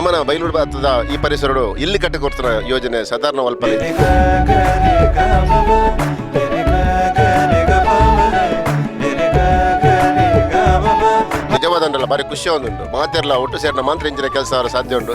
ನಮ್ಮನ ಬೈಲೂರು ಭಾರತದ ಈ ಪರಿಸರಡು ಇಲ್ಲಿ ಕಟ್ಟಿಕೊಡ್ತಾರ ಯೋಜನೆ ಸಾಧಾರಣ ಅಲ್ಪ ನಿಜವಾದಂಡಲ್ಲ ಬಾರಿ ಖುಷಿ ಒಂದುಂಟು. ಮಾತೆಲ್ಲ ಒಟ್ಟು ಸೇರಿನ ಮಾತ್ರ ಇಂಜಿನ ಕೆಲಸ ಸಾಧ್ಯ ಉಂಟು.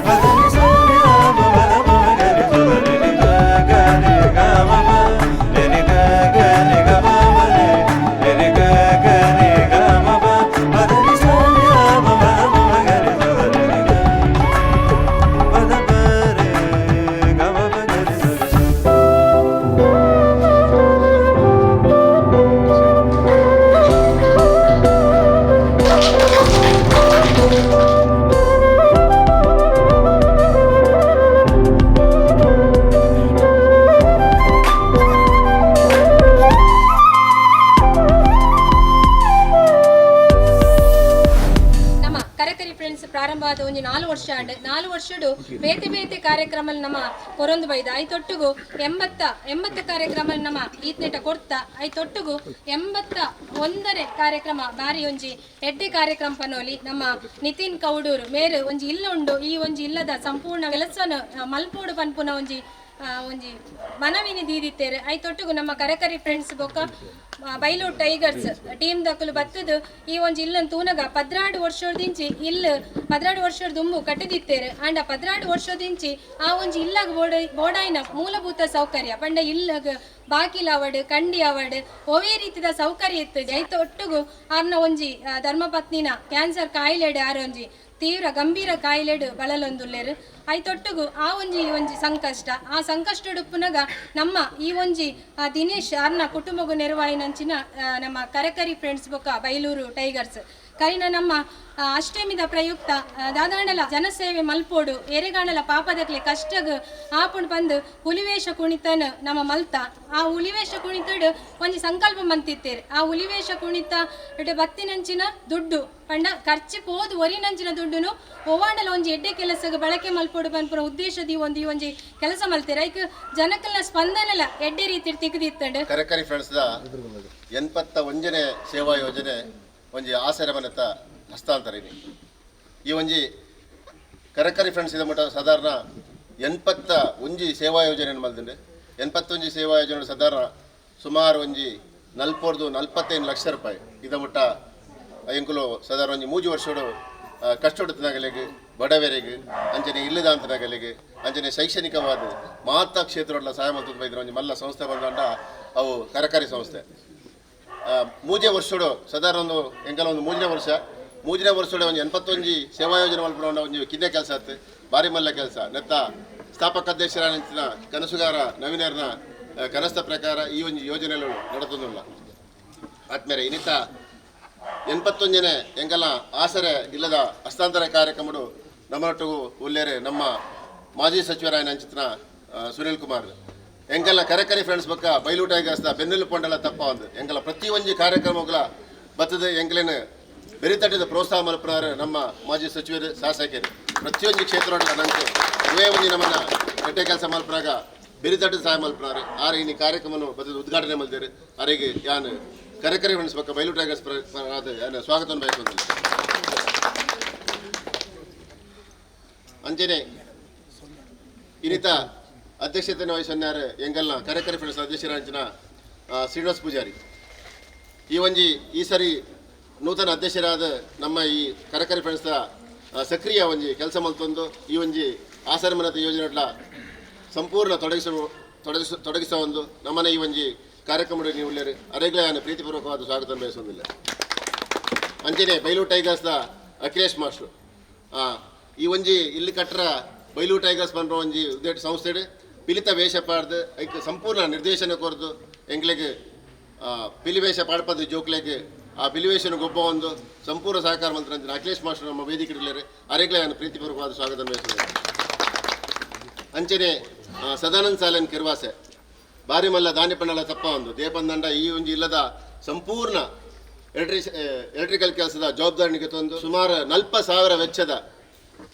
ಬೇತೆ ಬೇತೆ ಕಾರ್ಯಕ್ರಮ ನಮ್ಮ ಕೊರೊಂದು ಬೈದ. ಐ ತೊಟ್ಟುಗು ಎಂಬತ್ತ ಎಂಬತ್ತ ಕಾರ್ಯಕ್ರಮ ನಮ್ಮ ಈತ್ನೆಟ ಕೊಡ್ತ. ಐ ತೊಟ್ಟುಗು ಎಂಬತ್ತ ಒಂದನೇ ಕಾರ್ಯಕ್ರಮ ಬಾರಿ ಒಂಜಿ ಎಡ್ಡೆ ಕಾರ್ಯಕ್ರಮ ಪನೋಲಿ ನಮ್ಮ ನಿತಿನ್ ಕೌಡೂರು ಮೇರು ಒಂಜಿ ಇಲ್ಲ ಉಂಡು ಈ ಒಂಜಿ ಇಲ್ಲದ ಸಂಪೂರ್ಣ ಕೆಲಸನ ಮಲ್ಪೋಡು ಪನ್ಪುನ ಒಂಜಿ ಒಂಜಿ ಮನವಿನಿ ದೀದಿತ್ತೇರೆ. ಐ ತೊಟ್ಟಿಗು ನಮ್ಮ ಕರೆಕರಿ ಫ್ರೆಂಡ್ಸ್ ಬೊಕ್ಕ ಬೈಲು ಟೈಗರ್ಸ್ ಟೀಮ್ ದಕ್ಕಲು ಬತ್ತದು, ಈ ಒಂಜಿ ಇಲ್ಲನ್ ತೂನಗ ಪದ್ರಾಡು ವರ್ಷದಿಂಚಿ ಇಲ್ಲ, ಪದ್ರಾಡು ವರ್ಷದ ದುಂಬು ಕಟ್ಟಿದಿತ್ತೇರೆ. ಅಂಡ ಪದ್ರಾಡು ವರ್ಷದಿಂಚಿ ಆ ಒಂಜಿ ಇಲ್ಲಾಗ ಬೋಡ, ಬೋಡಾಯಿನ ಮೂಲಭೂತ ಸೌಕರ್ಯ. ಪಂಡ ಇಲ್ಲಗ ಬಾಕಿಲ್ ಅವಡ್ ಕಂಡಿ ಅವಡ್ ಒವೇ ರೀತಿದ ಸೌಕರ್ಯ ಇತ್ತು ಜೈತ ಒಟ್ಟುಗು ಆರ್ನ ಒಂಜಿ ಧರ್ಮಪತ್ನಿನ ಕ್ಯಾನ್ಸರ್ ಕಾಯಿಲೆಡ್ ಆರೊಂಜಿ ತೀವ್ರ ಗಂಭೀರ ಕಾಯಿಲೆಡು ಬಳಲೊಂದುಲ್ಲೆರು. ಐತೊಟ್ಟುಗು ಆ ಒಂಜಿ ಈ ಒಂಜಿ ಸಂಕಷ್ಟ. ಆ ಸಂಕಷ್ಟ ಉಪ್ಪುನಗ ನಮ್ಮ ಈ ಒಂಜಿ ದಿನೇಶ್ ಅರ್ನ ಕುಟುಂಬಗು ನೆರವಾಯಿನಂಚಿನ ನಮ್ಮ ಕರೆಕರಿ ಫ್ರೆಂಡ್ಸ್ ಬೊಕ್ಕ ಬೈಲೂರು ಟೈಗರ್ಸ್. ಕರಿನ ನಮ್ಮ ಅಷ್ಟೇಮಿದ ಪ್ರಯುಕ್ತ ದಾದಾಂಡಲ, ಜನಸೇವೆ ಮಲ್ಪೋಡು ಎರೆಗಾಣಲ ಪಾಪದಕ್ಲೆ ಕಷ್ಟಗ್ ಆಪುಂಡ್ ಬಂದು ಹುಲಿವೇಷ ಕುಣಿತನ ನಮ್ಮ ಮಲ್ತ. ಆ ಹುಲಿವೇಷ ಕುಣಿತಡ್ ಒಂಜಿ ಸಂಕಲ್ಪ ಮಂತಿತ್ತೇರು ಆ ಹುಲಿವೇಷ ಕುಣಿತ ಬತ್ತಿನಂಚಿನ ದುಡ್ಡು, ಪಂಡ ಖರ್ಚು ಪೋದು ಒರಿನಂಚಿನ ದುಡ್ಡುನು ಒವಾಂಡಲ ಒಂಜಿ ಎಡ್ಡೆ ಕೆಲಸಗ ಬಳಕೆ ಮಲ್ಪೋಡು ಪನ್ಪುರ ಉದ್ದೇಶದಿ ಒಂದು ಈ ಒಂಜಿ ಕೆಲಸ ಮಲ್ತೇರು. ಐಕ್ ಜನಕ್ಕೆಲ್ಲ ಸ್ಪಂದನಲ್ಲ ಎಡ್ಡೆ ರೀತಿ ತಿಕ್ಕದಿತ್ತಂಡು ಕರೆಕರಿ ಫ್ರೆಂಡ್ಸ್ ಎನ್ಪತ್ತ ಒಂಜನೆ ಸೇವಾ ಯೋಜನೆ ಒಂಜಿ ಆಸರೆ ಮನೆತ ಹಸ್ತಾಂತರ ಇದೆ ಈ ಒಂಜಿ ಕರೆಕರಿ ಫ್ರೆಂಡ್ಸ್ ಇದ ಮಟ್ಟ ಸಾಧಾರಣ ಎನ್ಪತ್ತ ಒಂಜಿ ಸೇವಾ ಯೋಜನೆ ಮಲ್ದಿಂಡೆ ಎನ್ಪತ್ತೊಂಜಿ ಸೇವಾ ಯೋಜನೆ ಸಾಧಾರಣ ಸುಮಾರು ಒಂಜಿ ನಲ್ಪೋರ್ದು ನಲ್ಪತ್ತೈದು ಲಕ್ಷ ರೂಪಾಯಿ ಇದ ಮಟ್ಟ ಎಂಕುಲು ಸಾಧಾರಣ ಒಂಜಿ ಮೂಜಿ ಕಷ್ಟ ಕಷ್ಟೊಡುತ್ತಿನಾಗಲಿಗೆ ಬಡವರಿಗೆ ಅಂಚನೆ ಇಲ್ಲದ ಅಂತನಾಗಲಿಗೆ ಅಂಚನೆ ಶೈಕ್ಷಣಿಕವಾದ ಮಾತಾ ಕ್ಷೇತ್ರಗಳ ಸಹಾಯ ಮಾಡ್ತಾ ಇದ್ರೆ ಒಂಜಿ ಮಲ್ಲ ಸಂಸ್ಥೆ ಬಂದಂಡ ಅವು ಕರಕಾರಿ ಸಂಸ್ಥೆ. ಮೂಜೆ ವರ್ಷಡು ಸದಾರ ಒಂದು ಎಂಕಲ ಒಂದು ಮೂಜನೇ ವರ್ಷ. ಮೂಜನೇ ವರ್ಷಡೆ ಒಂದು ಎನ್ಪತ್ತೊಂಜಿ ಸೇವಾ ಯೋಜನೆ ಮಲ್ಪಡ ಒಂದು ಕಿನ್ನೆ ಕೆಲಸ ಆಯ್ತು ಭಾರಿ ಮಲ್ಲ ಕೆಲಸ. ನೆತ್ತ ಸ್ಥಾಪಕ ಅಧ್ಯಕ್ಷರ ನಿಂತಿನ ಕನಸುಗಾರ, ನವೀನರ್ನ ಕನಸ್ತ ಪ್ರಕಾರ ಈ ಒಂದು ಯೋಜನೆಗಳು ನಡೆತೊಂದಿಲ್ಲ ಆದ್ಮೇಲೆ ಇನ್ನಿತ ಎನ್ಪತ್ತೊಂಜನೆ ಎಂಕಲ ಆಸರೆ ಇಲ್ಲದ ಹಸ್ತಾಂತರ ಕಾರ್ಯಕ್ರಮಡು ನಮ್ಮೊಟ್ಟಿಗೂ ಉಲ್ಲೇರೆ ನಮ್ಮ ಮಾಜಿ ಸಚಿವರಾಯ ನಂಚಿತ್ನ ಸುನೀಲ್ ಕುಮಾರ್. ಎಂಕಲ್ನ ಕರೆಕರಿ ಫ್ರೆಂಡ್ಸ್ ಬಕ್ಕ ಬೈಲು ದ ಬೆನ್ನೆಲು ಪೊಂಡಲ ತಪ್ಪ ಒಂದು. ಎಂಕಲ ಪ್ರತಿ ಒಂಜಿ ಕಾರ್ಯಕ್ರಮಗಳ ಬತ್ತದ ಎಂಕಲೇನ ಬೆರಿತಟ್ಟಿದ ಪ್ರೋತ್ಸಾಹ ಮಲ್ಪನಾರು ನಮ್ಮ ಮಾಜಿ ಸಚಿವರು, ಶಾಸಕರು. ಪ್ರತಿಯೊಂದು ಕ್ಷೇತ್ರ ನಂತರ ಇವೇ ಒಂದು ನಮ್ಮನ್ನ ಗಟ್ಟೆ ಕೆಲಸ ಮಲ್ಪನಾಗ ಬೆರಿತಟ್ಟಿದ ಸಹಾಯ ಮಲ್ಪನಾರು ಆರೆ ಈ ಕಾರ್ಯಕ್ರಮವನ್ನು ಬತ್ತದ ಉದ್ಘಾಟನೆ ಮಲ್ದೇರು. ಅವರಿಗೆ ಯಾನ್ ಕರೆಕರಿ ಫ್ರೆಂಡ್ಸ್ ಬಕ್ಕ, ಬೈಲೂಟ ಟೈಗರ್ಸ್ ಪ್ರ- ಪ್ರ- ಆದ ಯಾನ್ ಸ್ವಾಗತವನ್ನು ಬಯಸುವಂತಿಲ್ಲ ಅಂಜನೆ ಇನ್ನಿತ ಅಧ್ಯಕ್ಷತೆಯನ್ನು ವಹಿಸಿದ್ದಾರೆ ಎಂಗಲ್ನ ಕಾರ್ಯಕಾರಿ ಫ್ರೆಂಡ್ಸ್ ಅಧ್ಯಕ್ಷರಾಂಚಿನ ಶ್ರೀನಿವಾಸ್ ಪೂಜಾರಿ. ಈ ಒಂಜಿ, ಈ ಸರಿ ನೂತನ ಅಧ್ಯಕ್ಷರಾದ ನಮ್ಮ ಈ ಕಾರ್ಯಕಾರಿ ಫ್ರೆಂಡ್ಸ್ದ ಸಕ್ರಿಯ ಒಂಜಿ ಕೆಲಸ ಮಲ್ತೊಂದು, ಈ ಒಂಜಿ ಆಸರಮನದ ಯೋಜನೆಗಳ ಸಂಪೂರ್ಣ ತೊಡಗಿಸ ತೊಡಗಿಸ ತೊಡಗಿಸ ಒಂದು ನಮ್ಮನೆ ಈ ಒಂಜಿ ಕಾರ್ಯಕ್ರಮ ನೀವು ಅರೆಗ್ಲ ಪ್ರೀತಿಪೂರ್ವಕವಾದ ಸ್ವಾಗತ ಬಯಸೋದಿಲ್ಲ ಅಂಚನೆ ಬೈಲು ಟೈಗರ್ಸ್ದ ಅಖಿಲೇಶ್ ಮಾಸ್ಟ್ರು. ಈ ಒಂಜಿ ಇಲ್ಲಿ ಕಟ್ಟರ ಬೈಲೂರು ಟೈಗರ್ಸ್ ಬಂದ ಒಂಜಿ ಸಂಸ್ಥೆಡ್ ಪಿಲಿತ ವೇಷ ಪಾಡ್ದು, ಐಕ್ ಸಂಪೂರ್ಣ ನಿರ್ದೇಶನ ಕೊರ್ದು, ಎಂಗ್ಲೆಗ್ ಪಿಲಿವೇಷ ಪಾಡ್ಪದ ಜೋಕ್ಲೆಗ್ ಆ ಪಿಲಿವೇಷನ ಗೊಬ್ಬ ಒಂದು ಸಂಪೂರ್ಣ ಸಹಕಾರ ಮಂತ್ರಿ ಅಖಿಲೇಶ್ ಮಾಸ್ಟರ್ ನಮ್ಮ ವೇದಿಕೆ ಇಡಲೇರು ಅರೆಗ್ಲೆ ನಾನು ಪ್ರೀತಿಪೂರ್ವಕವಾದ ಸ್ವಾಗತ ಬಯಸಿದೆ ಅಂಚನೆ ಸದಾನಂದ ಸಾಲನ್ ಕಿರ್ವಾಸೆ. ಬಾರಿ ಮಲ್ಲ ದಾನಿ ಪಣ್ಣಲ ತಪ್ಪ ಒಂದು. ದೇಪಂದಂಡ ಈ ಒಂಜಿ ಇಲ್ಲದ ಸಂಪೂರ್ಣ ಎಲೆಕ್ಟ್ರಿಕ್ ಎಲೆಕ್ಟ್ರಿಕಲ್ ಕೆಲಸದ ಜವಾಬ್ದಾರಿ ತಂದು ಸುಮಾರು ನಲ್ಪ ಸಾವಿರ ವೆಚ್ಚದ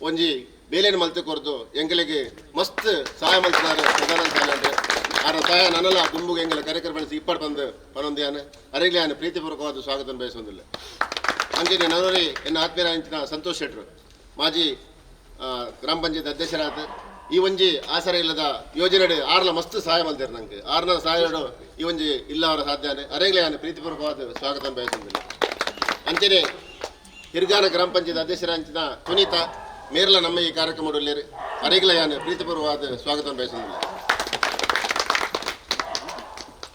ಒಂಜಿ ಬೇಲೆನ ಮಲ್ತೆ ಕೊರ್ದು ಎಂಗಳಿಗೆ ಮಸ್ತ್ ಸಹಾಯ ಮಲ್ತಿದ್ದಾರೆ ಸದಾನಂದ ಸಾಲಂಡ್ ಆರ ಸಹಾಯ ನನ್ನಲ್ಲ, ದುಂಬುಗೆ ಎಂಗೆಲ್ಲ ಕಾರ್ಯಕ್ರಮ ಇಪ್ಪಟ್ಟು ಬಂದು, ಪನೊಂದಿಯಾನೆ. ಅರೆಗ್ಲಿ ನಾನು ಪ್ರೀತಿಪೂರ್ವಕವಾದ ಸ್ವಾಗತ ಬಯಸೊಂದಿಲ್ಲ ಅಂಜನೆ ನವರಿ ಎನ್ನ ಆತ್ಮೀಯ ಸಂತೋಷ್ ಶೆಟ್ರು, ಮಾಜಿ ಗ್ರಾಮ ಪಂಚಾಯತ್ ಅಧ್ಯಕ್ಷರಾದ ಈ ಒಂಜಿ ಆಸರೆ ಇಲ್ಲದ ಯೋಜನೆ ಆರ್ಲ ಮಸ್ತ್ ಸಹಾಯ ಮಲ್ತೇರು ನಂಗೆ. ಆರ್ನ ಸಹಾಯ ಈ ಒಂಜಿ ಇಲ್ಲ ಅವರ ಸಾಧ್ಯಾನೆ. ಅರೆಗ್ಲೇ ನಾನು ಪ್ರೀತಿಪೂರ್ವಕವಾದ ಸ್ವಾಗತ ಬಯಸುವುದಿಲ್ಲ. ಅಂಚನೆ ಹಿರ್ಗಾನ ಗ್ರಾಮ ಪಂಚಾಯತ್ ಅಧ್ಯಕ್ಷರಾಂಚಿನ ಸುನೀತಾ ಮೇರ್ಲ ನಮ್ಮ ಈ ಕಾರ್ಯಕ್ರಮ ಉಳ್ಳೇರು ಅರೆಗ್ಲೆ ನಾನು ಪ್ರೀತಿಪೂರ್ವವಾದ ಸ್ವಾಗತ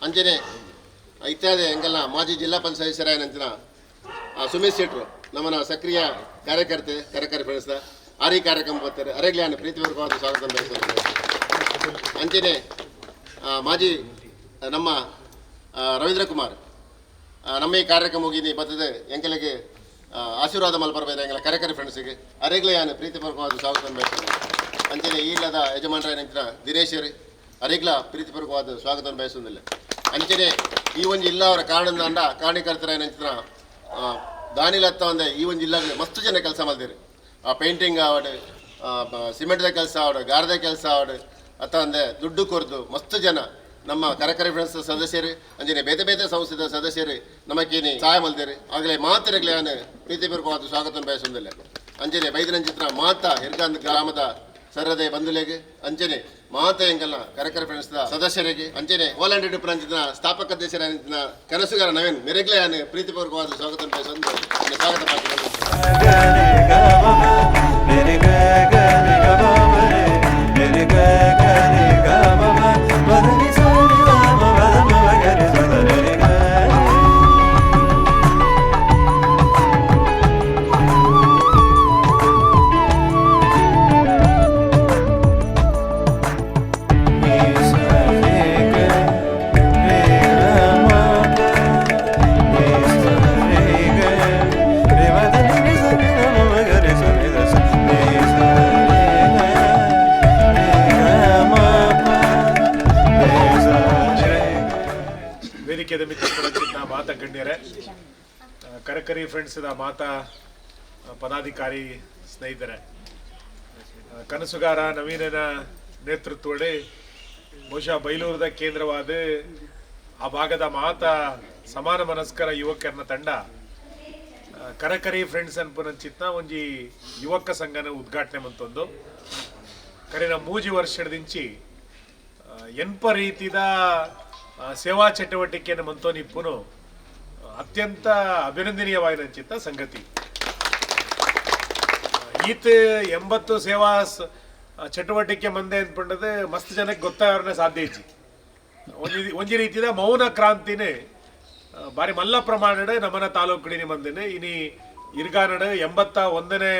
ಅಂಜನೆ, ಇತ್ಯಾದಿ ಎಂಗೆಲ್ಲ ಮಾಜಿ ಜಿಲ್ಲಾ ಪಂಚಾಯತ್ ನಂತರ ಸುಮೇಶ್ ಶೆಟ್ರು ನಮ್ಮನ ಸಕ್ರಿಯ ಕಾರ್ಯಕರ್ತೆ ಕಾರ್ಯಕಾರಿ ಬೆಳೆಸಿದ ಆರಿ ಕಾರ್ಯಕ್ರಮ ಬರ್ತಾರೆ. ಅರೆಗ್ಲಾನ ಪ್ರೀತಿಪೂರ್ವಕವಾದ ಸ್ವಾಗತ ಬಯಸುತ್ತೇನೆ ಅಂಜನೆ ಮಾಜಿ, ನಮ್ಮ ರವೀಂದ್ರ ಕುಮಾರ್ ನಮ್ಮ ಈ ಕಾರ್ಯಕ್ರಮ ಮುಗಿನಿ ಬರ್ತದೆ ಎಂಕಲಿಗೆ ಆಶೀರ್ವಾದ ಮಲ್ಪರ್ಬೇಕು ಎಂಗೆಲ್ಲ ಕರೆಕರೆ ಫ್ರೆಂಡ್ಸಿಗೆ ಅರೆಗ್ಲೆಯಾನ ಪ್ರೀತಿಪೂರ್ವಕವಾದ ಸ್ವಾಗತ ಬಯಸ್ತೇನೆ ಅಂಚನೆ ಇಲ್ಲದ ಯಜಮಾನರಾಯನಂಚಿನ ದಿನೇಶರಿ ಅರೆಗ್ಲ ಪ್ರೀತಿಪೂರ್ವಕವಾದ ಸ್ವಾಗತ ಬಯಸುವುದಿಲ್ಲ ಅಂಚನೆ ಈ ಒಂದು ಇಲ್ಲ ಅವರ ಕಾರಣದಿಂದ ಅಂಡ ಕಾರಣಕರ್ತರಾಯನಂಚಿನ ದಾನಿಲತ್ತ ಒಂದೇ, ಈ ಒಂದು ಜಿಲ್ಲಾಗ ಮಸ್ತ್ ಜನ ಕೆಲಸ ಮಾಡ್ತೀರಿ ಆ, ಪೇಂಟಿಂಗ್ ಆವಡು ಸಿಮೆಂಟ್ದ ಕೆಲಸ ಆವಡು, ಗಾರದ ಕೆಲಸ ಆವಡು, ಅತ್ತ ಅಂದೆ ದುಡ್ಡು ಕೊರ್ದು ಮಸ್ತ್ ಜನ. ನಮ್ಮ ಕರಕರಿ ಫ್ರೆಂಡ್ಸ್ ಸದಸ್ಯರು ಅಂಜನೆ ಬೇತೆ ಬೇತೆ ಸಂಸ್ಥೆದ ಸದಸ್ಯರು ನಮಗೇನಿ ಸಹಾಯ ಮಲ್ದೇರಿ ಆಗಲೇ ಮಾತಿರಗ್ಲೆ ನಾನು ಪ್ರೀತಿಪೂರ್ವಕವಾದ ಸ್ವಾಗತ ಬಯಸೊಂದಿಲ್ಲ ಅಂಜನೆ ಬೈದರಂಚಿತ್ರ ಮಾತ ಹಿರ್ಗಾಂದ್ ಗ್ರಾಮದ ಸರದೆ ಬಂಧುಲೆಗೆ ಅಂಜನೆ ಮಾತ ಎಂಗಲ್ಲ ಕರಕರ ಫ್ರೆಂಡ್ಸ್ ಸದಸ್ಯರಿಗೆ ಅಂಚನೆ ಓಲಾಂಡ್ ಪ್ರಾಂತ್ಯದ ಸ್ಥಾಪಕ ಅಧ್ಯಕ್ಷರ ಕನಸುಗಾರ ನವೀನ್ ಮೆರೆಗ್ಲೆ ನಾನು ಪ್ರೀತಿಪೂರ್ವಕವಾದ ಸ್ವಾಗತ ಬಯಸೊಂದು ಸ್ವಾಗತ ಫ್ರೆಂಡ್ಸ್ ಫ್ರೆಂಡ್ಸ್ದ ಮಾತ ಪದಾಧಿಕಾರಿ ಸ್ನೇಹಿತರೆ. ಕನಸುಗಾರ ನವೀನನ ನೇತೃತ್ವದಲ್ಲಿ ಬಹುಶಃ ಬೈಲೂರದ ಕೇಂದ್ರವಾದ ಆ ಭಾಗದ ಮಾತ ಸಮಾನ ಮನಸ್ಕರ ಯುವಕರನ ತಂಡ. ಕರಕರಿ ಫ್ರೆಂಡ್ಸ್ ಅನ್ಪುನಂಚಿತ್ನ ಒಂಜಿ ಯುವಕ ಸಂಘನ ಉದ್ಘಾಟನೆ ಮಂತೊಂದು. ಕರೆನ ಮೂಜಿ ವರ್ಷದಿಂಚಿ ಎನ್ಪ ರೀತಿದ ಸೇವಾ ಚಟುವಟಿಕೆಯನ್ನು ಮಂತೋನಿಪ್ಪುನು ಅತ್ಯಂತ ಅಭಿನಂದನೀಯವಾದಂಚಿತ್ತ ಸಂಗತಿ. ಈತ ಎಂಬತ್ತು ಸೇವಾ ಚಟುವಟಿಕೆ ಮಂದೆ ಅಂದ್ಕೊಂಡದು ಮಸ್ತ್ ಜನಕ್ಕೆ ಗೊತ್ತಾಗೋರನ್ನ ಸಾಧ್ಯ ಐತಿ. ಒಂಜಿ ರೀತಿದ ಮೌನ ಕ್ರಾಂತಿನೇ ಬಾರಿ ಮಲ್ಲ ಪ್ರಮಾಣಡ್ ನಮನ ತಾಲೂಕುಡಿನಿ ಮಂದಿನ. ಇನಿ ಇರ್ಗಾನಡ ಎಂಬತ್ತ ಒಂದನೇ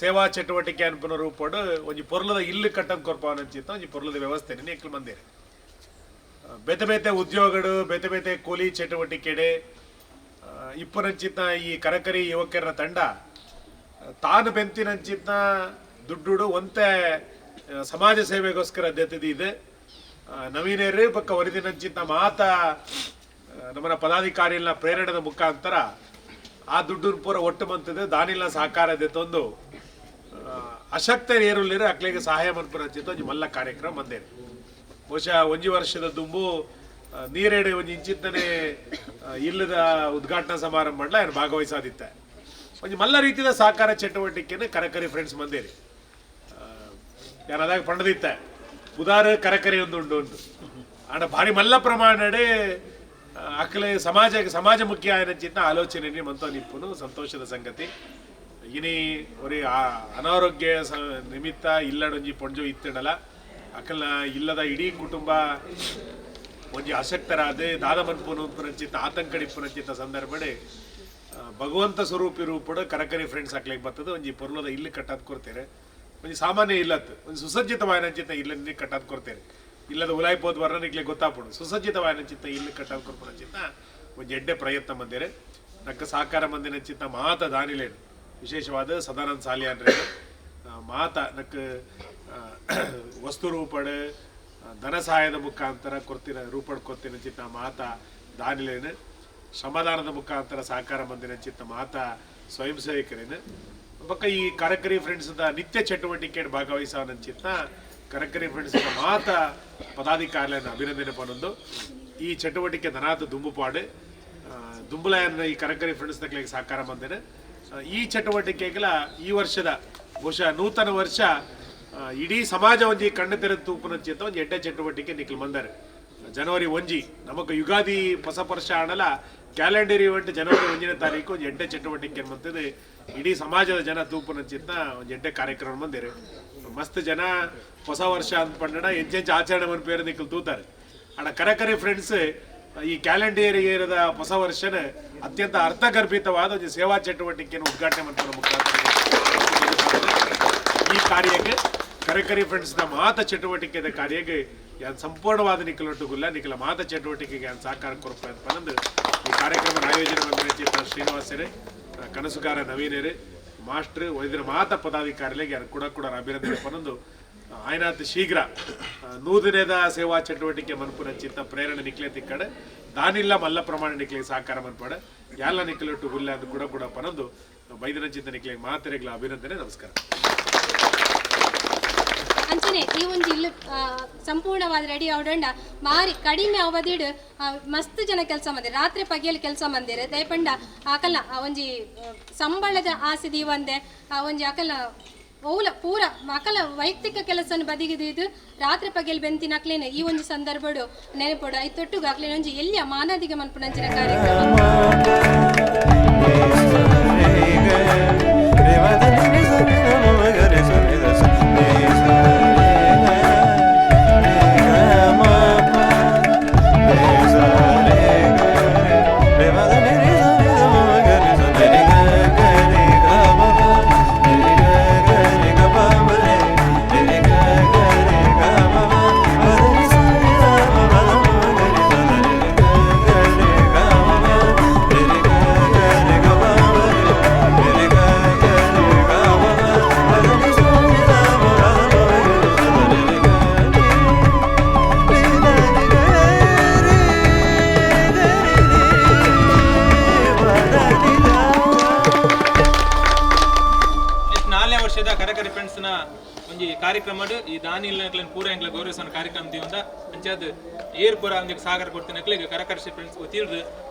ಸೇವಾ ಚಟುವಟಿಕೆ ಅನ್ಪನ ರೂಪಡು ಒಂಜಿ ಪೊರ್ಲದ ಇಲ್ಲು ಕಟ್ಟದ್ ಕೊರ್ಪವನ ಅಂಚಿತ್ತ ಒಂಜಿ ಪೊರ್ಲದ ವ್ಯವಸ್ಥೆ ನೆಕ್ಲು ಮಂದಿರ ಬೇತೆ ಬೇತೆ ಉದ್ಯೋಗಗಳು ಬೇತೆ ಬೇತೆ ಕೂಲಿ ಚಟುವಟಿಕೆಡೆ ಆ, ಇಪ್ಪುನಂಚಿತ್ನ ಈ ಕರಕರಿ ಯುವಕರ ತಂಡ ತಾನು ಬೆಂತಿನಂಚಿತ ದುಡ್ಡುಡು ಒಂತೆ ಸಮಾಜ ಸೇವೆಗೋಸ್ಕರ ದೆತ್ತದಿ ಇದೆ. ಪಕ್ಕ ಪಕ್ಕ ವರದಿನಂಚಿತ್ನ ಮಾತ ನಮ್ಮ ಪದಾಧಿಕಾರಿಗಳ ಪ್ರೇರಣೆದ ಮುಖಾಂತರ ಆ ದುಡ್ಡು ಪೂರ ಒಟ್ಟು ಬಂತದೆ ದಾನಿಲ್ಲ ಸಹಕಾರ ದೆತ್ತೊಂದು ಅಶಕ್ತರು ಅಶಕ್ತ ಏರುಲ್ಲಿರ ಅಕ್ಲಿಗೆ ಸಹಾಯ ಮನ್ಪುನಂಚಿತ್ತ ಅಂಚಿತ್ತು. ಮಲ್ಲ ಕಾರ್ಯಕ್ರಮ ಬಂದೇನೆ. ಬಹುಶಃ ಒಂಜಿ ವರ್ಷದ ದುಂಬು ನೀರೆಡೆ ಒಂಜಿ ಇಂಚಿತ್ತನೆ ಇಲ್ಲದ ಉದ್ಘಾಟನಾ ಸಮಾರಂಭ ಏನು ಭಾಗವಹಿಸಾದಿತ್ತೆ. ಒಂಜಿ ಮಲ್ಲ ರೀತಿಯ ಸಹಕಾರ ಚಟುವಟಿಕೆನ ಕರಕರಿ ಫ್ರೆಂಡ್ಸ್ ಮಂದೇರಿ. ಯಾರಾದಾಗ ಪಂಡದಿತ್ತೆ, ಉದಾರ ಕರಕರಿ ಒಂದು ಉಂಡು ಉಂಡು ಆಂಡ ಭಾರಿ ಮಲ್ಲ ಪ್ರಮಾಣಡೆ ಅಕಲೆ ಸಮಾಜ ಸಮಾಜ ಮುಖ್ಯ ಆಯನಚಿತ್ತ ಆಲೋಚನೆ ಮಂತೋ ನಿಪ್ಪುನು ಸಂತೋಷದ ಸಂಗತಿ. ಇನಿ ಒರಿ ಅನಾರೋಗ್ಯ ನಿಮಿತ್ತ ಇಲ್ಲಡೊಂಜಿ ಪೊಂಜು ಇತ್ತಿಡಲ ಅಕ್ಕಲ ಇಲ್ಲದ ಇಡೀ ಕುಟುಂಬ ಒಂಜಿ ಆಸಕ್ತರಾದ ದಾದ ಮನ್ಪುನು ಪುನಂಚಿತ್ತ ಆತಂಕಡಿ ಪುನಂಚಿತ್ತ ಸಂದರ್ಭಡೆ ಭಗವಂತ ಸ್ವರೂಪಿ ರೂಪಡ ಕರಕರಿ ಫ್ರೆಂಡ್ಸ್ ಹಾಕ್ಲಿಕ್ಕೆ ಬರ್ತದೆ. ಒಂಜಿ ಪೊರ್ಲದ ಇಲ್ಲಿ ಕಟ್ಟಾದ್ ಕೊಡ್ತೇನೆ ಒಂಜಿ ಸಾಮಾನ್ಯ ಇಲ್ಲತ್ತು ಒಂದು ಸುಸಜ್ಜಿತವಾಯನಂಚಿತ್ತ ಇಲ್ಲ ಕಟ್ಟಾದ್ ಕೊಡ್ತೇನೆ ಇಲ್ಲದ ಉಲಾಯ್ಪೋದ್ ಸುಸಜ್ಜಿತ ಗೊತ್ತಾಪುಡು. ಚಿತ್ತ ಇಲ್ಲಿ ಕಟ್ಟಾದ್ ಕೊಡ್ಪುನಂಚಿತ್ತ ಒಂದು ಎಡ್ಡೆ ಪ್ರಯತ್ನ ಬಂದಿರೆ ನಕ್ಕ ಸಹಕಾರ ಮಂದಿನಂಚಿತ್ತ ಮಾತ ದಾನಿಲೇನು. ವಿಶೇಷವಾದ ಸದಾನಂದ ಸಾಲಿಯಾನ್ರೇನು. ಮಾತ ನಕ್ಕ ವಸ್ತು ರೂಪಣೆ ಧನ ಸಹಾಯದ ಮುಖಾಂತರ ಕೊರ್ತಿನ ರೂಪಡ್ ಕೊರ್ತಿನ ಚಿತ್ತ ಮಾತ ದಾನಿಲೇನು. ಶ್ರಮದಾನದ ಮುಖಾಂತರ ಸಹಕಾರ ಮಂದಿರ ಚಿತ್ತ ಮಾತ ಸ್ವಯಂ ಸೇವಕರೇನು ಬಕ್ಕ ಈ ಕರಕರಿ ಫ್ರೆಂಡ್ಸ್ ನಿತ್ಯ ಚಟುವಟಿಕೆ ಭಾಗವಹಿಸೋನ ಚಿತ್ತ ಕರಕರಿ ಫ್ರೆಂಡ್ಸ್ ಮಾತ ಪದಾಧಿಕಾರಿಗಳನ್ನು ಅಭಿನಂದನೆ ಪಡೊಂದು ಈ ಚಟುವಟಿಕೆ ಧನಾತ ದುಂಬುಪಾಡು. ದುಂಬುಲಯನ್ನ ಈ ಕರಕರಿ ಫ್ರೆಂಡ್ಸ್ ತಗ್ಲಿಗೆ ಸಹಕಾರ ಮಂದಿನ. ಈ ಚಟುವಟಿಕೆಗಳ ಈ ವರ್ಷದ ಬಹುಶಃ ನೂತನ ವರ್ಷ ಇಡೀ ಸಮಾಜ ಒಂಜಿ ಕಣ್ಣು ತೆರೆದು ಚೇತ ಒಂದು ಎಡ್ಡೆ ಚಟುವಟಿಕೆ ನಿಖಲ್ ಮಂದರ್ ಜನವರಿ ಒಂಜಿ ನಮಕ್ ಯುಗಾದಿ ಹೊಸ ವರ್ಷ ಆಡಲ ಕ್ಯಾಲೆಂಡರ್ ಇವೆಂಟ್ ಜನವರಿ ಒಂಜಿನ ತಾರೀಕು ಒಂದು ಎಡ್ಡೆ ಚಟುವಟಿಕೆ ಅನ್ನುವಂಥದ್ದು ಇಡೀ ಸಮಾಜದ ಜನ ತೂಪುನಂಚಿತ್ತ ಒಂದು ಎಡ್ಡೆ ಕಾರ್ಯಕ್ರಮ ಬಂದಿರು ಮಸ್ತ್ ಜನ ಹೊಸ ವರ್ಷ ಅಂತ ಪಂಡಣ ಹೆಂಚೆಂಚ ಆಚರಣೆ ಮನ ಪೇರು ನಿಖಲ್ ತೂತಾರೆ. ಆಡ ಕರೆಕರೆ ಫ್ರೆಂಡ್ಸ್ ಈ ಕ್ಯಾಲೆಂಡರ್ ಇರದ ಹೊಸ ವರ್ಷನ ಅತ್ಯಂತ ಅರ್ಥಗರ್ಭಿತವಾದ ಒಂದು ಸೇವಾ ಚಟುವಟಿಕೆಯನ್ನು ಉದ್ಘಾಟನೆ ಮಾಡ್ತಾರೆ ಈ ಕಾರ್ಯಕ್ಕೆ ಕರೆಕರಿ ಫ್ರೆಂಡ್ಸ್ನ ಮಾತ ಚಟುವಟಿಕೆದ ಕಾರ್ಯಕ್ಕೆ ಯಾನ್ ಸಂಪೂರ್ಣವಾದ ನಿಖಲೊಟ್ಟುಗುಲ್ಲ, ನಿಖಲ ಮಾತ ಚಟುವಟಿಕೆಗೆ ಯಾನ್ ಸಹಕಾರ ಕೊರಪ ಅಂತ ಪನಂದು ಈ ಕಾರ್ಯಕ್ರಮ ಆಯೋಜನೆ ಮಾಡಿದ ಶ್ರೀನಿವಾಸರೇ ಕನಸುಗಾರ ನವೀನರೇ, ಮಾಸ್ಟರ್ ವೈದ್ಯರ ಮಾತ ಪದಾಧಿಕಾರಿಗಳಿಗೆ ಯಾರು ಕೂಡ ಕೂಡ ಅಭಿನಂದನೆ ಪನಂದು ಆಯ್ನಾತ್ ಶೀಘ್ರ ನೂತನೇದ ಸೇವಾ ಚಟುವಟಿಕೆ ಮನ್ಪುನ ಚಿತ್ತ ಪ್ರೇರಣೆ ನಿಕ್ಲೆ ತಿಕ್ಕಡೆ, ದಾನಿಲ್ಲ ಮಲ್ಲ ಪ್ರಮಾಣ ನಿಕ್ಲೆ ಸಹಕಾರ ಮನ್ಪಡ ಯಾಲ ನಿಕ್ಲೆಟ್ಟು ಗುಲ್ಲ ಅದು ಕೂಡ ಕೂಡ ಪನಂದು ಬೈದಿನ ಚಿಂತ ನಿಕ್ಲೆ ಮಾತರೆಗಳ ಅಭಿನಂದನೆ, ನಮಸ್ಕಾರ. ಈ ಒಂದು ಇಲ್ಲಿ ಸಂಪೂರ್ಣವಾದ ರೆಡಿ ಅವಡಂಡ ಮಾರಿ ಕಡಿಮೆ ಅವಧಿಡ್ ಮಸ್ತ್ ಜನ ಕೆಲಸ ಮಂದಿರ ರಾತ್ರಿ ಪಗೆಯಲ್ಲಿ ಕೆಲಸ ಮಂದಿರ ದಯಪಂಡ ಆಕಲ್ಲ ಆ ಒಂಜಿ ಸಂಬಳದ ಆಸೆ ದೀವಂದೆ ಆ ಒಂಜಿ ಆಕಲ್ಲ ಓಲ ಪೂರ ಮಕ್ಕಳ ವೈಯಕ್ತಿಕ ಕೆಲಸನ ಬದಿಗಿದು ರಾತ್ರಿ ಪಗೆಲ್ ಬೆಂತಿನ ಅಕ್ಲೇನೆ ಈ ಒಂದು ಸಂದರ್ಭಡು ನೆನಪಡು ಐ ತೊಟ್ಟುಗು ಅಕ್ಲೇನೆ ಒಂಜಿ ಎಲ್ಲಿಯ ಮಾನದಿಗ ಮನ್ಪುನಂಚಿನ ಕಾರ್ಯಕ್ರಮ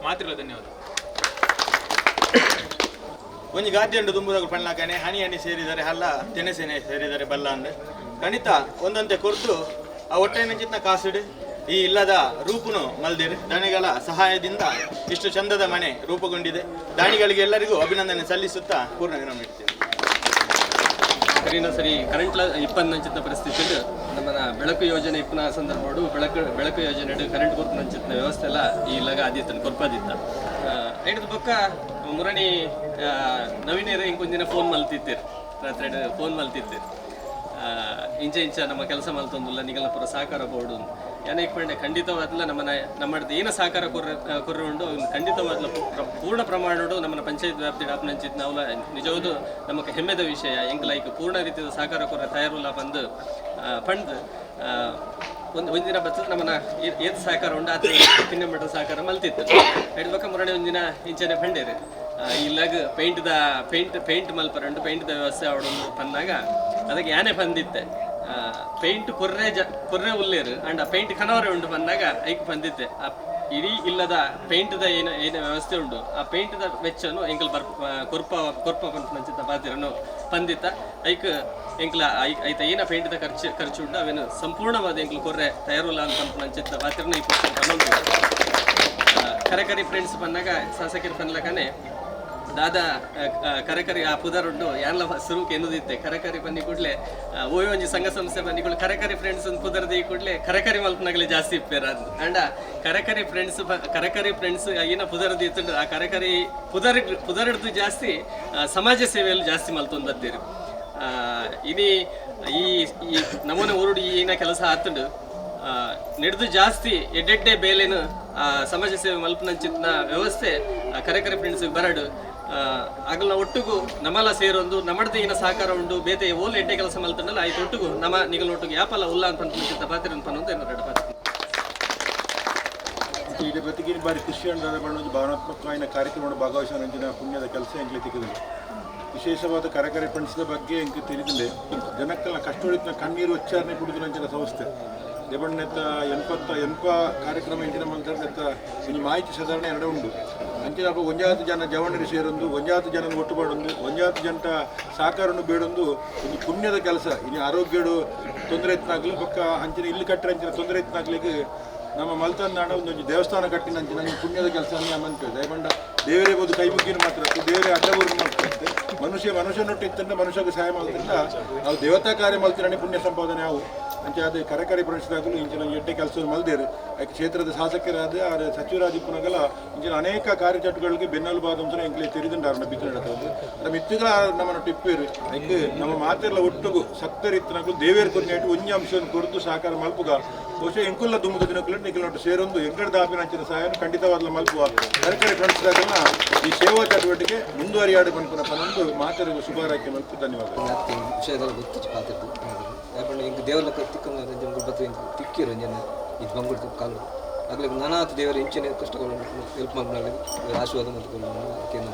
ಮಾತಿರಲ್ಲ ಧನ್ಯವಾದ. ಒಂಜಿ ಗಾದ್ಯಂಡು ತುಂಬುದಾಗ ಪಣ್ಣಾಕನೆ ಹನಿ ಹನಿ ಸೇರಿದರೆ ಹಲ್ಲ ತೆನೆಸೆನೆ ಸೇರಿದರೆ ಬಲ್ಲ ಅಂದ್ರೆ ಖಂಡಿತ ಒಂದಂತೆ ಕೊರ್ತು ಆ ಹೊಟ್ಟೆ ಚಿತ್ನ ಕಾಸಿಡು ಈ ಇಲ್ಲದ ರೂಪುನು ಮಲ್ದಿರಿ ದಾಣಿಗಳ ಸಹಾಯದಿಂದ ಇಷ್ಟು ಚಂದದ ಮನೆ ರೂಪುಗೊಂಡಿದೆ. ದಾಣಿಗಳಿಗೆ ಎಲ್ಲರಿಗೂ ಅಭಿನಂದನೆ ಸಲ್ಲಿಸುತ್ತಾ ಪೂರ್ಣ ವಿರಾಮ ಇಡ್ತೇನೆ ಸರಿ. ಕರೆಂಟ್ ಇಪ್ಪತ್ತಂಚಿನ ಪರಿಸ್ಥಿತಿ ನಮ್ಮನ ಬೆಳಕು ಯೋಜನೆ ಇಪ್ಪನ ಸಂದರ್ಭಡು ಬೆಳಕು ಬೆಳಕು ಯೋಜನೆ ಕರೆಂಟ್ ಬರ್ಪನಂಚಿನ ವ್ಯವಸ್ಥೆ ಎಲ್ಲ ಈ ಲಗ ಆದಿತ್ತ ಕೊರ್ಪದಿತ್ತ ಐಟದ ಪಕ್ಕ ಮುರಣಿ ನವೀನ ನವೀನೇರ ಇಂಕೊಂದಿನ ಫೋನ್ ಮಲ್ತಿದ್ದೀರಿ. ರಾತ್ರಿ ಫೋನ್ ಮಲ್ತಿದ್ದೀರಿ. ಇಂಚ ಇಂಚ ನಮ್ಮ ಕೆಲಸ ಮಲ್ತೊಂದುಲ್ಲ ನಿಗಲ ಪುರ ಸಹಕಾರ ಬೋರ್ಡು ಏನಕ್ಕೆ ಪಂಡೆ ಖಂಡಿತವಾದ್ಲ ನಮ್ಮನ್ನ ನಮ್ಮದು ಏನು ಸಹಕಾರ ಕೊರ್ರ ಕೊರ್ರೆ ಉಂಡು ಖಂಡಿತವಾದ್ಲ ಪೂರ್ಣ ಪ್ರಮಾಣಡು ನಮ್ಮನ್ನ ಪಂಚಾಯತ್ ವ್ಯಾಪ್ತಿ ಆಪ್ನಂಚಿತ್ ನಾವು ನಿಜವಾದ ನಮಗೆ ಹೆಮ್ಮೆದ ವಿಷಯ. ಹೆಂಗ್ ಲೈಕ್ ಪೂರ್ಣ ರೀತಿಯ ಸಹಕಾರ ಕೊರ ತಯಾರುಲ್ಲ ಬಂದು ಫಂಡ್ ಒಂದು ಒಂದಿನ ಬರ್ತದೆ ನಮ್ಮನ್ನ ಏತ್ ಸಹಕಾರ ಉಂಡು ಆತ ಕಿನ್ನಮಟ್ಟ ಮಟ್ಟ ಸಹಕಾರ ಮಲ್ತಿತ್ತು. ಹೇಳ್ಬೇಕ ಮುರಣೆ ಒಂದಿನ ಇಂಚನೆ ದ ಇಲ್ಲಾಗ ಪೇಂಟ್ದ ಪೇಂಟ್ ಪೇಂಟ್ ಮಲ್ಪರಂಡು ಪೇಂಟ್ದ ವ್ಯವಸ್ಥೆ ಅವಡೊಂದು ಪನ್ನಾಗ ಅದಕ್ಕೆ ಯಾನೆ ಬಂದಿತ್ತೆ. ಪೇಂಟ್ ಕೊರ್ರೆ ಜ ಕೊರ್ರೆ ಉಲ್ಲೇರು ಅಂಡ್ ಆ ಪೇಂಟ್ ಕನವರೆ ಉಂಡು ಬಂದಾಗ ಐಕ್ ಬಂದಿತ್ತೆ. ಆ, ಇಡೀ ಇಲ್ಲದ ಪೇಂಟ್ದ ಏನು ಏನು ವ್ಯವಸ್ಥೆ ಉಂಟು. ಆ ಪೇಂಟ್ದ ವೆಚ್ಚನು ಎಂಕಲ್ ಬರ್ ಕೊರ್ಪ ಕೊರ್ಪ ಪಂಚಿತ ಬಾತಿರನು ಬಂದಿತ್ತ. ಐಕ್ ಎಂಕ್ಲ ಐತ ಏನ ಪೇಂಟ್ದ ಖರ್ಚು ಖರ್ಚು ಉಂಟು, ಅವೇನು ಸಂಪೂರ್ಣವಾದ ಎಂಕ್ಲು ಕೊರ್ರೆ ತಯಾರುಲ್ಲ ಅಂತ ಪಂಚಿತ ಬಾತಿರನು ಈ ಕರೆಕರಿ ಫ್ರೆಂಡ್ಸ್ ಬಂದಾಗ ಶಾಸಕರು ಪನ್ಲಕನೆ ದಾದ ಕರೆಕರಿ ಆ ಪುದರುಂಡು ಯಾನ್ಲ ಸುರುಕ್ ಎನ್ನುದಿತ್ತೆ ಕರೆಕರಿ ಬನ್ನಿ ಕೂಡ್ಲೆ ಆ, ಓಯ್ ಒಂಜಿ ಸಂಘ ಸಂಸ್ಥೆ ಬನ್ನಿ ಕೂಡಲೇ ಕರೆಕರಿ ಫ್ರೆಂಡ್ಸ್ ಒಂದು ಪುದರ್ದಿ ಕೂಡ್ಲೆ ಕರೆಕರಿ ಮಲ್ಪನಗಲೇ ಜಾಸ್ತಿ ಇಪ್ಪೇರ ಅದು ಅಂಡ ಕರೆಕರಿ ಫ್ರೆಂಡ್ಸ್ ಕರೆಕರಿ ಫ್ರೆಂಡ್ಸ್ ಏನ ಪುದರ್ದಿ ಇತ್ತು ಆ ಕರೆಕರಿ ಪುದರ್ ಪುದರ್ದು ಜಾಸ್ತಿ ಸಮಾಜ ಸೇವೆಯಲ್ಲಿ ಜಾಸ್ತಿ ಮಲ್ತೊಂದು ಬದ್ದೀರಿ ಇನಿ ಈ ಈ ನಮೂನೆ ಊರುಡು ಏನ ಕೆಲಸ ಆತುಂಡು. ನಡೆದು ಜಾಸ್ತಿ ಎಡ್ಡೆಡ್ಡೆ ಬೇಲೆನು ಸಮಾಜ ಸೇವೆ ಮಲ್ಪನಂಚಿತ್ನ ವ್ಯವಸ್ಥೆ ಕರೆಕರೆ ಫ್ರೆಂಡ್ಸ್ ಬರಡು. ಆಗಲ ಒಟ್ಟಿಗೂ ನಮಲ ಸೇರೊಂದು ನಮ್ಮಡ್ದು ಏನ ಸಹಕಾರ ಉಂಡು ಬೇತೆ ಓಲ್ ಎಡ್ಡೆ ಕೆಲಸ ಮಲ್ತಂಡಲ್ಲ ಆಯ್ತು ಒಟ್ಟಿಗೂ ನಮ್ಮ ನಿಗಲ ಒಟ್ಟಿಗೆ ಯಾಪಲ್ಲ ಉಲ್ಲ ಅಂತ ಪಂಚಿತ್ತ ಪಾತ್ರ ಪನ್ನೊಂದು ಏನು ಎರಡು ಪಾತ್ರ. ಈಗ ಪ್ರತಿಗಿನ ಬಾರಿ ಖುಷಿ ಅಂಡದ ಕಾರ್ಯಕ್ರಮದ ಭಾಗವಹಿಸುವಂಚಿನ ಪುಣ್ಯದ ಕೆಲಸ ಎಂಗ್ಲಿ ತಿಕ್ಕಿದೆ. ವಿಶೇಷವಾದ ಕರಕರೆ ಪಣಿಸಿದ ಬಗ್ಗೆ ಹೆಂಗೆ ತಿಳಿದಿಲ್ಲೆ ಜನಕ್ಕೆಲ್ಲ ಕಷ್ಟೊಳಿತಿನ ಕಣ್ಣೀರು ಉಚ್ಚಾರಣೆ ಕುಡಿದಿನ ಸಂಸ್ಥೆ. ದೇವಣ್ಣೆತ್ತ ಎನ್ಪತ್ತ ಎನ್ಪ ಕಾರ್ಯಕ್ರಮ ಇಂಚಿನ ಮಂತ್ರ ಮಾಹಿತಿ ಸಾಧಾರಣ ಎರಡು ಉಂಟು. ಅಂಚಿನಪ್ಪ ಒಂಜಾತು ಜನ ಜವಣರಿ ಸೇರೊಂದು, ಒಂಜಾತು ಜನ ಒಟ್ಟು ಮಾಡೊಂದು ಒಂಜಾತು ಜನಟ ಸಾಕಾರನ್ನು ಬೇಡೊಂದು ಒಂದು ಪುಣ್ಯದ ಕೆಲಸ. ಇನ್ನು ಆರೋಗ್ಯಡು ತೊಂದರೆ ಎತ್ತನಾಗ್ಲಿ ಪಕ್ಕ ಅಂಚಿನ ಇಲ್ಲಿ ಕಟ್ಟರೆ ಅಂಚಿನ ತೊಂದರೆ ಎತ್ತನಾಗ್ಲಿಕ್ಕೆ ನಮ್ಮ ಮಲ್ತಂದಾಂಡ ಒಂದು ದೇವಸ್ಥಾನ ಕಟ್ಟಿನ ಅಂಚಿನ ಪುಣ್ಯದ ಕೆಲಸ ನಮ್ಮಂತ ದಯಮಂಡ ದೇವರೇ ಬೋದು ಕೈ ಮುಗ್ಗಿನ ಮಾತ್ರ ದೇವರೇ ಅಡ್ಡಬೂರು ಮಾಡ್ತಾರೆ ಮನುಷ್ಯ ಮನುಷ್ಯನೊಟ್ಟು ಇತ್ತಂದ್ರೆ ಮನುಷ್ಯಗೆ ಸಹಾಯ ಮಾಡೋದ್ರಿಂದ ನಾವು ದೇವತಾ ಕಾರ್ಯ ಮಲ್ತಿರನೇ ಪುಣ್ಯ ಸಂಪಾದನೆ ಅವು ಅದು ಕರಕರಿ ಪ್ರದೇಶದಾಗಲು ಇಂಚಿನ ಎಟ್ಟೆ ಕೆಲಸ ಮಲ್ದೇರು. ಕ್ಷೇತ್ರದ ಶಾಸಕರಾದ ಆದ ಪುನಗಲ ಇಂಚಿನ ಅನೇಕ ಕಾರ್ಯಚಟುಗಳಿಗೆ ಬೆನ್ನೆಲುಬಾದ ಎಂಕ್ಲೆ ನಮ್ಮ ಬಿತ್ತು ನಡೆತದ್ದು ನಮ್ಮ ಮಿತ್ತಿಗಳ ನಮ್ಮನ್ನು ಟಿಪ್ಪೇರು ಯಾಕೆ ನಮ್ಮ ಮಾತೆಲ್ಲ ಒಟ್ಟಿಗೂ ಸಕ್ತರಿತ್ತನಾಗಲು ದೇವೇರ್ ಕೊನೆಟ್ಟು ಒಂಜಿ ಅಂಶವನ್ನು ಕೊರತು ಸಹಕಾರ ಮಲ್ಪುಗ. ಬಹುಶಃ ಎಂಕುಲ್ಲ ದುಮ್ಮದ ದಿನಗಳು ನಿಖಿಲೊಟ್ಟು ಸೇರೊಂದು ಎಂಗಡ ದಾಪಿನ ಅಂಚಿನ ಸಹಾಯವನ್ನು ಖಂಡಿತವಾದ ಮಲ್ಪುವ. ಕರಕರಿ ಫ್ರೆಂಡ್ಸ್ದಾಗಲ್ಲ ಈ ಸೇವಾ ಚಟುವಟಿಕೆ ಮುಂದುವರಿಯಾಡಿ ಬಂದ್ಪುನ ಒಂದು ಮಾತರಿಗೆ ಶುಭಾರೈಕೆ ಮಲ್ಪು ಧನ್ಯವಾದ ವಿಷಯದಲ್ಲಿ ಗೊತ್ತಿತ್ತು ಪಾತಿತ್ತು ಯಾಕಂದ್ರೆ ಇಂಕ ದೇವರ ತಿಕ್ಕನ ರಂಜನ್ ಗುಡ್ಬತ್ತು ಇಂಕ ತಿಕ್ಕಿರು ರಂಜನ್ ಇದು ಬಂಗುಡ್ತು ಕಾಲು. ಆಗ್ಲಿಕ್ಕೆ ನಾನಾ ದೇವರ ಇಂಚಿನ ಕಷ್ಟಗಳನ್ನು ಹೆಲ್ಪ್ ಮಾಡಿ ಆಶೀರ್ವಾದ ಮಾಡ್ಕೊಂಡು ಕೇಂದ್ರ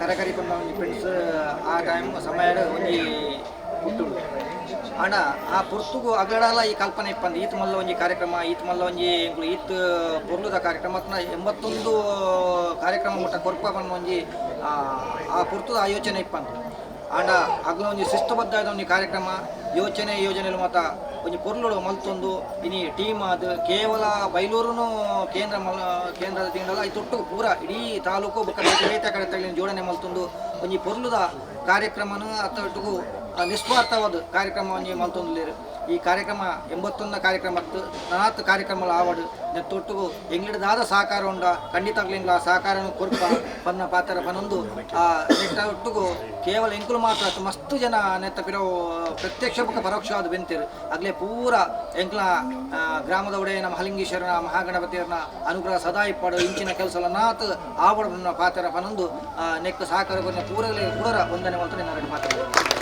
ಕರಕರಿ ಪಂಡ ಫ್ರೆಂಡ್ಸ್ ಆ ಟೈಮ್ ಸಮಯಡ್ ಒಂಜಿ ಪುಟ್ಟುಂಡು ಅಣ್ಣ ಆ ಪುರ್ತುಗು ಅಗಡಲ ಈ ಕಲ್ಪನೆ ಇಪ್ಪಂದು. ಈತ್ ಮಲ್ಲ ಒಂಜಿ ಕಾರ್ಯಕ್ರಮ ಈತ್ ಮಲ್ಲ ಒಂಜಿ ಈತ್ ಪೊರ್ಲುದ ಕಾರ್ಯಕ್ರಮ ಎಂಬತ್ತೊಂದು ಕಾರ್ಯಕ್ರಮ ಮಟ್ಟ ಕೊರ್ಪ ಬಂದ ಒಂಜಿ ಆ, ಆ ಪುರ್ತುದ ಆ ಯೋಚನೆ ಇಪ್ಪಂದು. ಆಂಡ ಅಗ್ನ ಒಂಜಿ ಶಿಸ್ತುಬದ್ಧ ಒಂಜಿ ಕಾರ್ಯಕ್ರಮ, ಯೋಚನೆ, ಯೋಜನೆಲು ಮಾತ ಒಂಜಿ ಪೊರ್ಲುಡು ಮಲ್ತೊಂದು ಇನಿ ಟೀಮ್ ಅದು ಕೇವಲ ಬೈಲೂರುನು ಕೇಂದ್ರ ಮಲ್, ಕೇಂದ್ರದ ತಿಂಗಳಲ್ಲ ಐ ತೊಟ್ಟು ಪೂರ ಇಡೀ ತಾಲೂಕು ಬೊಕ್ಕ ರೈತ ಕಡೆ ಜೋಡಣೆ ಮಲ್ತೊಂದು, ಒಂಜಿ ಪೊರ್ಲುದ ಕಾರ್ಯಕ್ರಮನ ಅಥವಾ ನಿಸ್ವಾರ್ಥವಾದ ಕಾರ್ಯಕ್ರಮ ಒಂಜಿ ಮಲ್ತೊಂದುಲ್ಲೇರು. ಈ ಕಾರ್ಯಕ್ರಮ ಎಂಬತ್ತೊಂದನೇ ಕಾರ್ಯಕ್ರಮ ಮತ್ತು ನಾಲ್ಕು ಕಾರ್ಯಕ್ರಮ ಆವಡು ತೊಟ್ಟು ಎಂಗ್ಲಿಡದಾದ ಸಹಕಾರ ಉಂಡ ಖಂಡಿತಗ್ಲಿಂಗ್ಲ ಸಹಕಾರ ಕೊರ್ಪ ಪನ್ನ ಪಾತ್ರ ಬನ್ನೊಂದು ಆ ನೆಟ್ಟ ಒಟ್ಟಿಗೂ ಕೇವಲ ಎಂಕುಲು ಮಾತ್ರ ಮಸ್ತ್ ಜನ ನೆತ್ತ ಪಿರವು ಪ್ರತ್ಯಕ್ಷ ಪರೋಕ್ಷವಾದ ಬೆಂತಿರು. ಆಗ್ಲೇ ಪೂರ ಎಂಕ್ಲ ಗ್ರಾಮದ ಒಡೆಯ ನಮ್ಮ ಹಲಿಂಗೇಶ್ವರನ ಅನುಗ್ರಹ ಸದಾ ಇಪ್ಪಡು ಇಂಚಿನ ಕೆಲಸ ನಾತ್ ಆವಡ ಪಾತ್ರ ಬನ್ನೊಂದು ಆ, ನೆಕ್ ಸಹಕಾರ ಪೂರಲೇ ಪೂರ ಒಂದನೇ ಮಂತ್ರ ನಾನು ಮಾತಾಡ್ತೀನಿ.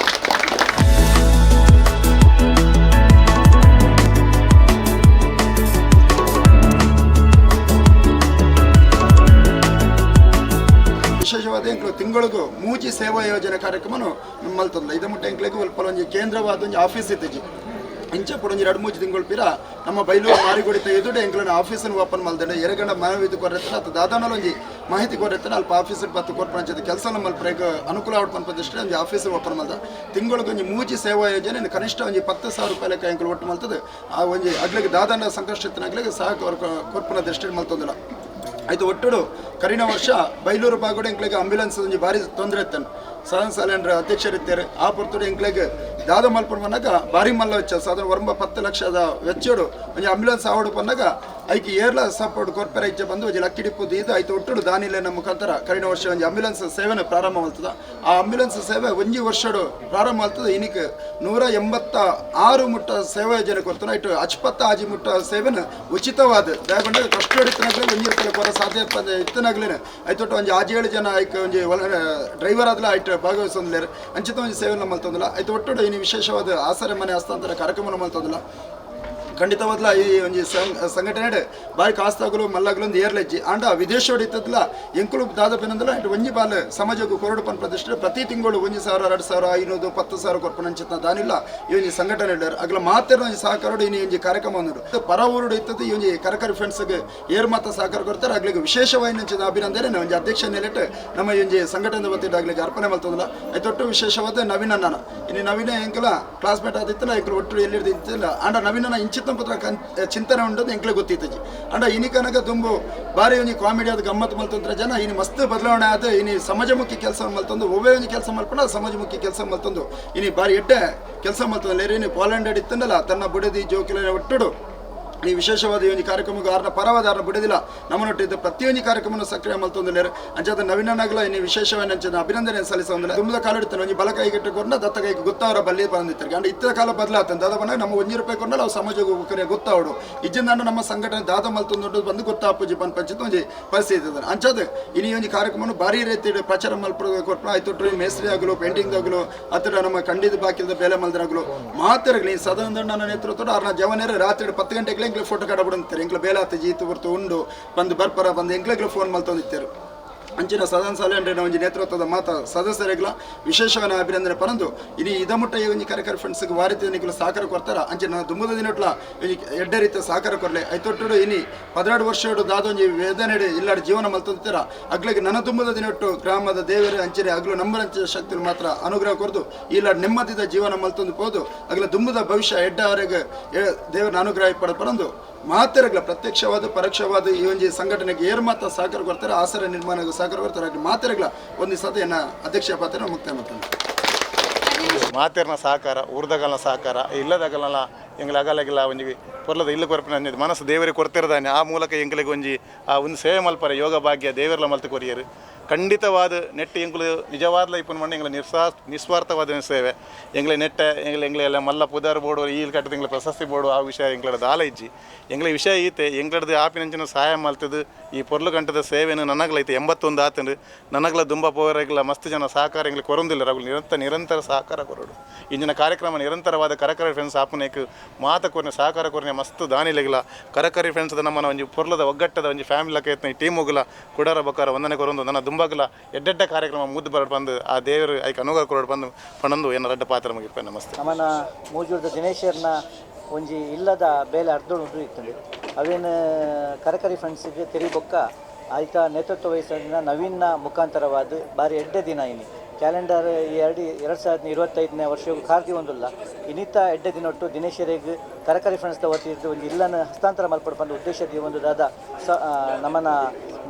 ತಿಂಗಳಿಗೂ ಮೂಜಿ ಸೇವಾ ಯೋಜನೆ ಕಾರ್ಯಕ್ರಮನು ನಮ್ಮಲ್ಲಿ ತಂದ. ಇದು ಮುಟ್ಟ ಎಂಕ್ಲೆಗೂ ಒಲ್ಪ ಒಂಜಿ ಕೇಂದ್ರವಾದ ಒಂಜಿ ಆಫೀಸ್ ಇತ್ತಿಜಿ ಇಂಚೆ ಕೂಡ ಒಂಜಿ ಎರಡು ಮೂಜಿ ತಿಂಗಳು ಪೀರ ನಮ್ಮ ಬೈಲೂರು ಮಾರಿಗುಡಿ ಎದುಡೆ ಎಂಕ್ಲನ ಆಫೀಸನ್ನು ಓಪನ್ ಮಾಡ್ದೆ ಎರಗಂಡ ಮನವಿದು ಕೊರತ್ತೆ ಅಥವಾ ದಾದಾನಲ್ಲಿ ಒಂಜಿ ಮಾಹಿತಿ ಕೊರತ್ತೆ ಅಲ್ಪ ಆಫೀಸ್ ಬತ್ತು ಕೊಟ್ಟು ಕೆಲಸ ನಮ್ಮಲ್ಲಿ ಪ್ರೇಗ ಅನುಕೂಲ ಆಡ್ಕೊಂಡು ಬಂದಿಷ್ಟೇ ಒಂದು ಆಫೀಸ್ ಓಪನ್ ಮಾಡ್ದೆ ತಿಂಗಳಿಗೆ ಮೂಜಿ ಸೇವಾ ಯೋಜನೆ ಕನಿಷ್ಠ ಒಂದು ಇಪ್ಪತ್ತು ಸಾವಿರ ರೂಪಾಯಿ ಲೆಕ್ಕ ಎಂಕಲು ಒಟ್ಟು ಮಾಡ್ತದೆ ಆ ಒಂದು ಅಗ್ಲಿಗೆ ದಾದಾನ ಸಂಕಷ್ಟತನಾಗ್ಲಿಗೆ ಸಹ ಕೊರ್ಪನ ದೃಷ್ಟಿ ಮಾಡ್ತಂದಿಲ್ಲ ಆಯ್ತು ಒಟ್ಟು ಕರಿನ ವರ್ಷ ಬೈಲೂರು ಬಾಗುಡು ಎಂಕ್ಲೆಗೆ ಆಂಬ್ಯುಲೆನ್ಸ್ ಒಂಜಿ ಭಾರಿ ತೊಂದರೆ ಇತ್ತನು ಸದನ ಸಾಲೇಂದ್ರ ಅಧ್ಯಕ್ಷರಿದ್ದಾರೆ ಆ ಪೊರ್ತುಡು ಎಂಕ್ಲೆಗೆ ದಾದ ಮಲ್ಪುರ ಬಂದಾಗ ಭಾರಿ ಮಲ್ಲ ವೆಚ್ಚ. ಸಾಧಾರಣ ಒಂಬ ಪತ್ತು ಲಕ್ಷದ ವೆಚ್ಚಡು ಒಂಜಿ ಆಂಬ್ಯುಲೆನ್ಸ್ ಆವಡು ಬಂದಾಗ ಐಕಿ ಏರ್ಲ ಸಪೋರ್ಟ್ ಕೊರ್ಪೆರ ಇಜ್ಜೆ ಬಂದು ಒಂಜಿ ಲಕ್ಕಿ ಡಿಪ್ಪು ಇದು ಆಯ್ತು ಒಟ್ಟುಡು ದಾನಿಲ್ಲ ನಮ್ಮ ಮುಖಾಂತರ ಕರಿನ ವರ್ಷ ಒಂಜಿ ಆಂಬ್ಯುಲೆನ್ಸ್ ಸೇವೆನ ಪ್ರಾರಂಭ ಆ ಆಂಬ್ಯುಲೆನ್ಸ್ ಸೇವೆ ಒಂಜಿ ವರ್ಷಡು ಪ್ರಾರಂಭ ಮಾಡ್ತದೆ. ಇನಿಕ್ ನೂರ ಎಂಬತ್ತ ಆರು ಮುಟ್ಟ ಸೇವೆ ಯೋಜನೆ ಕೊಡ್ತಾರೆ ಇಟ್ಟು ಅಚ್ಪತ್ತ ಆಜಿ ಮುಟ್ಟ ಸೇವೆನ ಉಚಿತವಾದ. ದಯಗೊಂಡು ಕಷ್ಟ ಒಂಜಿ ರೂಪಾಯಿ ಕೊರ ಸಾಧ್ಯ ಇತ್ತನಾಗ್ಲೇನೆ ಆಯ್ತು ಒಂಜಿ ಆಜೇಳು ಜನ ಆಯ್ಕೆ ಒಂಜಿ ಡ್ರೈವರ್ ಆದ್ಲ ಆಯ್ತು ಭಾಗವಹಿಸೋದಿಲ್ಲ ಅಂಚಿತ ಸೇವೆ ನಮ್ಮ ಮಲ್ತೊಂದಿಲ್ಲ ಆಯ್ತು ಒಟ್ಟು ಇನ್ನು ವಿಶೇಷವಾದ ಆಸರೆ ಮನೆ ಹಸ್ತಾಂತರ ಕಾರ್ಯಕ್ರಮ ಮಲ್ತೊಂದಿಲ್ಲ ಖಂಡಿತವಾದ್ಲ ಈ ಒಂಜಿ ಸಂಘ, ಸಂಘಟನೆ ಬಾರಿ ಕಾಸ್ತಾಗಲು, ಮಲ್ಲಾಗಲು ಒಂದು ಏರ್ಲೆಜ್ಜಿ ಆಂಡ ವಿದೇಶ ಹೊಡಿತದ್ಲ, ಎಂಕುಲು ದಾದಪೇನಂದಲ ಇಟ್ಟು ಒಂಜಿ ಬಾಲ ಸಮಾಜಕ್ಕೆ ಕೊರಡು ಪನ್ ಪ್ರತಿಷ್ಠೆ. ಪ್ರತಿ ತಿಂಗಳು ಒಂಜಿ ಸಾವಿರ, ಎರಡು ಸಾವಿರ ಐನೂರು, ಪತ್ತು ಸಾವಿರ ಕೊರ್ಪನ ಅಂಚಿತ ದಾನಿಲ್ಲ. ಈ ಒಂದು ಸಂಘಟನೆ ಇಡ್ಯಾರ ಅಗ್ಲ ಮಾತ್ರ ಒಂಜಿ ಸಹಕಾರ ಇನ್ನು ಒಂಜಿ ಕಾರ್ಯಕ್ರಮ ಒಂದು ಪರ ಊರುಡು ಇತ್ತದ ಈ ಒಂದು ಕರಕರಿ ಫ್ರೆಂಡ್ಸ್ಗೆ ಏರ್ ಮಾತ ಸಹಕಾರ ಕೊಡ್ತಾರೆ. ಆಗ್ಲಿಗೆ ವಿಶೇಷವಾಗಿ ನಂಚಿದ ಅಭಿನಂದನೆ. ಒಂಜಿ ಅಧ್ಯಕ್ಷ ನೆಲೆಟ್ ನಮ್ಮ ಈ ಒಂದು ಸಂಘಟನೆ ಬತ್ತಿ ಆಗ್ಲಿಗೆ ಅರ್ಪಣೆ ಮಾಡ್ತದಲ್ಲ. ಐತೊಟ್ಟು ವಿಶೇಷವಾದ ನವೀನ ಅಣ್ಣನ. ಇನ್ನು ನವೀನ ಎಂಕಲ ಕ್ಲಾಸ್ಮೇಟ್ ಆದಿತ್ತಲ್ಲ, ಎಂಕಲು ಒಟ್ಟು ಎಲ್ಲಿರ್ದು ಇತ್ತಿಲ್ಲ ಆಂಡ ನವೀನ ಇಂಚಿತ್ತ ಪತ್ರ ಚಿಂತನೆ ಉಂಟು ಎಂಕ್ಲೆ ಗೊತ್ತಿತ್ತಜಿ ಅಂಡ ಇನಿ ಕನಕ ತುಂಬು ಬಾರಿ ಒಂಜಿ ಕಾಮಿಡಿ ಅದು ಗಮ್ಮತ್ ಮಲ್ತಂತ್ರ ಜನ, ಇನಿ ಮಸ್ತ್ ಬದಲಾವಣೆ ಆದ, ಇನಿ ಸಮಾಜಮುಖಿ ಕೆಲಸ ಮಲ್ತಂದು ಒಬ್ಬ ಒಂದು ಕೆಲಸ ಮಲ್ಪಣ ಸಮಾಜಮುಖಿ ಕೆಲಸ ಮಲ್ತಂದು. ಇನಿ ಬಾರಿ ಎಡ್ಡೆ ಕೆಲಸ ಮಲ್ತಂದು. ಇನಿ ಪೋಲೆಂಡ್ ತನ್ನ ಬುಡದಿ ಜೋಕಿಲ ಒಟ್ಟುಡು. ಈ ವಿಶೇಷವಾದ ಈ ಒಂದು ಕಾರ್ಯಕ್ರಮಕ್ಕೆ ಆರ್ನ ಪರವಾದ ಬಿಡುದಿಲ್ಲ ನಮ್ಮನ್ನೊಟ್ಟಿದ್ದ ಪ್ರತಿಯೊಂದು ಕಾರ್ಯಕ್ರಮವನ್ನು ಸಕ್ರಿಯ ಮಲ್ತೊಂದಿಲ್ಲ ಅಂಚಾದ ನವೀನನಾಗಲ ಇನ್ನು ವಿಶೇಷವಾಗಿ ಅಂಚದ ಅಭಿನಂದನೆ ಸಲ್ಲಿಸೋದಿಲ್ಲ ತುಂಬದ ಕಾಲಿಡ್ತಾನೆ ಒಂದು ಬಲ ಕೈಗೆಟ್ಟು ಕೊಂಡ ದತ್ತ ಕೈಗೆ ಗೊತ್ತವರ ಬಲ್ಲಿ ಬಂದಿರ್ತಾರೆ ಅಂದ್ರೆ ಇತ್ತ ಕಾಲ ಬದಲಾಗ್ತಾನೆ ದಾದ ಬಂದಾಗ ನಮ್ಮ ಒಂಜಿ ರೂಪಾಯಿ ಕೊಂಡ ಅವು ಸಮಾಜಕ್ಕೆ ಕರೆ ಗೊತ್ತಾವಡು ಇಜ್ಜಿಂದ ನಮ್ಮ ಸಂಘಟನೆ ದಾದ ಮಲ್ತೊಂದು ಬಂದು ಗೊತ್ತಾಪುಜಿ ಪನ್ ಪಂಚಿತ ಒಂದು ಪರಿಸ್ಥಿತಿ ಇದ್ದಾರೆ ಅಂಚಾದ ಇನಿ ಒಂದು ಕಾರ್ಯಕ್ರಮವನ್ನು ಭಾರಿ ರೀತಿ ಪ್ರಚಾರ ಮಲ್ಪುರ ಕೊಟ್ಟು ಆಯ್ತು ಮೇಸ್ತ್ರಿ ಆಗಲು ಪೇಂಟಿಂಗ್ ಆಗಲು, ಅಥವಾ ನಮ್ಮ ಖಂಡಿತ ಬಾಕಿದ ಬೇಲೆ ಮಲ್ದರಾಗಲು ಮಾತಿರಲಿ ಸದನ ನೇತೃತ್ವ ಆರ್ನ ಜವನೇರ ರಾತ್ರಿ ಪತ್ತು ಗಂಟೆಗೆ ಎಂಕ್ಲೆ ಫೋಟೋ ಕಡ ಬಿಡುತ್ತಾರೆ ಬೇಲಾತ ಜೀತು ಬರ್ತು ಉಂಡು. ಬಂದು ಬರ್ಪರ ಬಂದು ಎಂಕ್ಲೆಗ್ಲೆ ಫೋನ್ ಮಲ್ತೊಂದಿತ್ತಾರೆ ಅಂಚಿನ ಸದನ ಸಲಹೆಂಡ್ರಿನ ಒಂಜಿ ನೇತೃತ್ವದ ಮಾತ ಸದಸ್ಯರಿಗಳ ವಿಶೇಷವಾದ ಅಭಿನಂದನೆ. ಪರಂದು ಇನಿ ಇದ ಮುಟ್ಟ ಈ ಒಂಜಿ ಕಾರ್ಯಕ್ರಮ ಫ್ರೆಂಡ್ಸ್ಗೆ ವಾರಿತ ನಿಗಲು ಸಹಕಾರ ಕೊಡ್ತಾರ. ಅಂಚಿನ ದುಂಬದ ದಿನಟ್ಲ ಎಡ್ಡೆ ರೀತಿಯ ಸಹಕಾರ ಕೊರ್ಲೆ ಐತೊಟ್ಟು ಇನಿ ಪದಿನಾಡು ವರ್ಷ ದಾದೊಂಜಿ ವೇದನೆ ಇಲ್ಲಾಡ ಜೀವನ ಮಲ್ತೊಂದಿರ ಅಗ್ಲಿಗೆ ನನ್ನ ತುಂಬದ ದಿನಟ್ಟು ಗ್ರಾಮದ ದೇವರ ಅಂಚಿನ ಅಗ್ಲು ನಂಬರ್ ಅಂಚಿನ ಶಕ್ತಿ ಮಾತ್ರ ಅನುಗ್ರಹ ಕೊರದು ಇಲ್ಲಾಡ ನೆಮ್ಮದಿದ ಜೀವನ ಮಲ್ತಂದು ಹೋದು. ಅಗ್ಲ ದುಂಬದ ಭವಿಷ್ಯ ಎಡ್ಡವರೆಗೆ ದೇವರ ಅನುಗ್ರಹ ಪಡ ಪರಂದು ಮಾತೆರಗ್ಲ, ಪ್ರತ್ಯಕ್ಷವಾದ, ಪರೋಕ್ಷವಾದ ಈ ಒಂದು ಸಂಘಟನೆಗೆ ಏರ್ ಮಾತ್ರ ಸಹಕಾರ ಕೊಡ್ತಾರೆ ಆಸರ ನಿರ್ಮಾಣಕ್ಕೆ ಸಹಕಾರ ಕೊಡ್ತಾರೆ ಹಾಗೆ ಮಾತೆರಗ್ಲ ಒಂದು ಸತೆಯನ್ನ ಅಧ್ಯಕ್ಷ ಪಾತ್ರ ಮುಕ್ತಾಯ ಮಾಡ್ತಾನೆ ಮಾತೆರ್ನ ಸಹಕಾರ ಊರ್ದಗಲ್ನ ಸಹಕಾರ ಇಲ್ಲದಾಗಲ್ಲ ಎಂಗ್ಲ ಅಗಲಗಿಲ್ಲ ಒಂಜಿ ಪೊರ್ಲದ ಇಲ್ಲ ಕೊರಪಿನ ಮನಸ್ಸು ದೇವರಿಗೆ ಕೊರ್ತಿರದಾನೆ. ಆ ಮೂಲಕ ಎಂಗ್ಲಿಗೆ ಒಂಜಿ, ಆ ಒಂದು ಸೇವೆ ಮಲ್ಪರೆ ಯೋಗ ಭಾಗ್ಯ ದೇವರಲ್ಲ ಮಲ್ತು ಕೊರಿಯರು. ಖಂಡಿತವಾದ ನೆಟ್ಟು ಎಂಗ್ಲು ನಿಜವಾದ ಇಪ್ಪನ ಮಾಡಿ, ಎಂಗ್ಲ ನಿಸ್ವಾ, ನಿಸ್ವಾರ್ಥವಾದ ಸೇವೆ. ಎಂಗ್ಲೆ ನೆಟ್ಟ, ಎಂಗ್ಲೆ ಎಲ್ಲ ಮಲ್ಲ ಪುದಾರ್ ಬೋಡು ಈ ಕಟ್ಟದ ಎಂಗ್ಲ ಪ್ರಶಸ್ತಿ ಬೋಡು ಆ ವಿಷಯ ಎಂಗ್ಲಡ ದಾಲ ಇಜ್ಜಿ. ವಿಷಯ ವಿಷಯ ಈತೆ, ಎಂಗ್ಲಡ್ದು ಆಪಿನಂಚಿನ ಸಹಾಯ ಮಲ್ತದು ಈ ಪೊರ್ಲು ಕಂಠದ ಸೇವೆನು ನನಗಲೈತೆ, ಎಂಬತ್ತೊಂದು ಆತಂಡು ನನಗ್ಲ ದುಂಬ ಪೋರೆಗ್ಲ ಮಸ್ತ್ ಜನ ಸಹಕಾರ ಎಂಗ್ಲಿಗೆ ಕೊರೊಂದಿಲ್ಲ ರಗುಲು ನಿರಂತರ ನಿರಂತರ ಸಹಕಾರ ಕೊರಡು. ಇಂಜಿನ ಕಾರ್ಯಕ್ರಮ ನಿರಂತರವಾದ ಕರಕರಿ ಫ್ರೆಂಡ್ಸ್ ಆಪನೇಕ್ ಮಾತ ಕೊರ್ನೆ, ಸಹಕಾರ ಕೊರ್ನೆ ಮಸ್ತ್ ದಾನಿಲೆಗಿಲ. ಕರಕರಿ ಫ್ರೆಂಡ್ಸ್ ನಮ್ಮನ ಒಂಜಿ ಪೊರ್ಲದ ಒಗ್ಗಟ್ಟದ ಒಂಜಿ ಫ್ಯಾಮಿಲಿ ಲಕ ಈ ಟೀಮ್ ಹೋಗಲ. ಕುಡಾರ ಬಕಾರ ವಂದನೆ ಕೊರೊಂದು. ನನ್ನ ದುಂಬಗಲ ಎಡ್ಡೆಡ್ಡ ಕಾರ್ಯಕ್ರಮ ಮುದ್ದು ಬರಡು ಬಂದು, ಆ ದೇವರು ಐಕ ಅನುಗ್ರಹ ಕೊರಡು ಬಂದು ಪಣಂದು ಏನ ರಡ್ಡ ಪಾತ್ರ ಮುಗಿಪ ನಮಸ್ತೆ. ನಮ್ಮನ ಮೂಜೂರ್ದ ದಿನೇಶರ್ನ ಒಂಜಿ ಇಲ್ಲದ ಬೇಲೆ ಅರ್ಧೋಡು ಉಂಟು ಇರ್ತದೆ ಅವೇನು ಕರಕರಿ ಫ್ರೆಂಡ್ಸಿಗೆ ತೆರಿಬೊಕ್ಕ ಆಯ್ತ ನೇತೃತ್ವ ವಹಿಸಿದ ನವೀನ ಮುಖಾಂತರವಾದ ಬಾರಿ ಎಡ್ಡೆ ದಿನ ಇನಿ. ಕ್ಯಾಲೆಂಡರ್ ಎರಡು ಎರಡು ಸಾವಿರದ ಇರುವತ್ತೈದನೇ ವರ್ಷವೂ ಕಾರ್ತಿ ಒಂದಿಲ್ಲ. ಇನ್ನಿತ ಎಡ್ಡೆ ದಿನೊಟ್ಟು ರೇಗ್ ತರಕಾರಿ ಫ್ರೆಂಡ್ಸ್ದ ವತಿಯಿಂದ ಒಂದು ಇಲ್ಲನ್ನು ಹಸ್ತಾಂತರ ಮಲ್ಪಡು ಬಂದ ಉದ್ದೇಶದ ಒಂದು ದಾದ ಸ ನಮ್ಮನ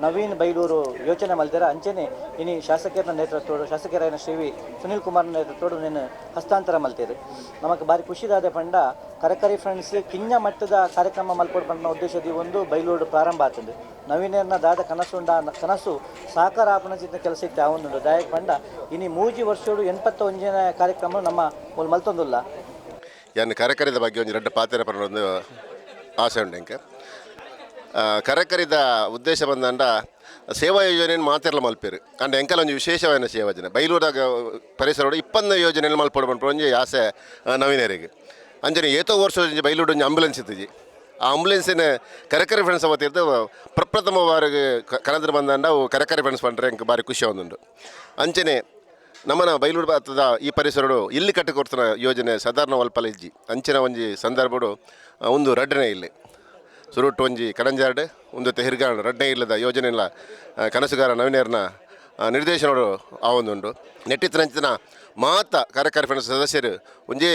ನವೀನ್ ಬೈಲೂರು ಯೋಚನೆ ಮಲ್ದಿರ ಅಂಚೆನೆ ಇನಿ ಶಾಸಕರ ನೇತೃತ್ವ ಶಾಸಕರಾಯನ ಶ್ರೀವಿ ಸುನಿಲ್ ಕುಮಾರ್ ನೇತೃತ್ವ ನೀನು ಹಸ್ತಾಂತರ ಮಲ್ತೀರಿ ನಮಗೆ ಬಾರಿ ಖುಷಿದಾದ ಪಂಡ ಕರಕರಿ ಫ್ರೆಂಡ್ಸ್ ಕಿಂಜ ಮಟ್ಟದ ಕಾರ್ಯಕ್ರಮ ಮಲ್ಪಡು ಬಂದ ಉದ್ದೇಶದ ಒಂದು ಬೈಲೂರು ಪ್ರಾರಂಭ ಆತುಂಡು ನವೀನೇರ್ನ ದಾದ ಕನಸುಂಡ ಕನಸು ಸಾಕಾರ ಆಪಣಚಿತ ಕೆಲಸ ಇತ್ತು ಅವನು ದಾಯಕ ಪಂಡ ಇನಿ ಮೂಜಿ ವರ್ಷೋಡು ಎಂಪತ್ತ ಒಂಜನ ಕಾರ್ಯಕ್ರಮ ನಮ್ಮ ಮೂಲ ಮಲ್ತೊಂದುಲ್ಲ. ಯಾನ್ ಕರಕರಿದ ಬಗ್ಗೆ ಒಂದು ಎರಡು ಪಾತ್ರ ಒಂದು ಆಸೆ ಎಂಕೆ. ಆ, ಕರಕರಿದ ಉದ್ದೇಶ ಬಂದಂಡ ಸೇವಾ ಯೋಜನೆಯನ್ನು ಮಾತಿರಲ ಮಲ್ಪೇರು. ಅಂಡ್ ಎಂಕಲ ಒಂದು ವಿಶೇಷವಾದ ಸೇವಾ ಯೋಜನೆ. ಬೈಲೂರಾಗ ಪರಿಸರ ಇಪ್ಪಂದ ಯೋಜನೆಯಲ್ಲಿ ಮಲ್ಪಡು ಒಂಜಿ ಆಸೆ ನವೀನರಿಗೆ ಅಂಜನೆ ಏತೋ ವರ್ಷ ಬೈಲೂರು ಒಂಜಿ ಆಂಬುಲೆನ್ಸ್ ಇತ್ತಿಜಿ ಆ ಆಂಬುಲೆನ್ಸಿನ ಕರೆಕರೆ ಫ್ರೆಂಡ್ಸ್ ಅವತ್ತಿದ್ದು ಪ್ರಪ್ರಥಮ ಬಾರಿಗೆ ಕನದ್ರ ಬಂದಂಡ ಅವು ಕರೆಕರೆ ಫ್ರೆಂಡ್ಸ್ ಪಂಡ್ರೆ ಎಂಕ್ ಬಾರಿ ಖುಷಿ ಒಂದುಂಡು ಅಂಚನೆ ನಮ್ಮನ ಬೈಲೂರು ಭಾರತದ ಈ ಪರಿಸರಡು ಇಲ್ಲಿ ಕಟ್ಟಿಕೊಡ್ತಿನ ಯೋಜನೆ ಸಾಧಾರಣ ಒಲ್ಪಲ ಇಜ್ಜಿ. ಅಂಚಿನ ಒಂಜಿ ಸಂದರ್ಭಡು ಒಂದು ರಡ್ಡನೆ ಇಲ್ಲಿ. ಸುರುಟ್ಟು ಒಂಜಿ ಕಡಂಜಾರ್ಡ್ ಒಂದು ತೆಹಿರ್ಗಾಂಡ್ ರಡ್ಡನೆ ಇಲ್ಲದ ಯೋಜನೆ ಇಲ್ಲ ಕನಸುಗಾರ ನವೀನರ್ನ ಆ, ನಿರ್ದೇಶನಗಳು ಆ ಒಂದುಂಡು ನೆಟ್ಟಿತ್ತಿನಂಚಿನ ಮಾತ ಕಾರ್ಯಕಾರಿ ಫ್ರೆಂಡ್ಸ್ ಸದಸ್ಯರು ಒಂಜೇ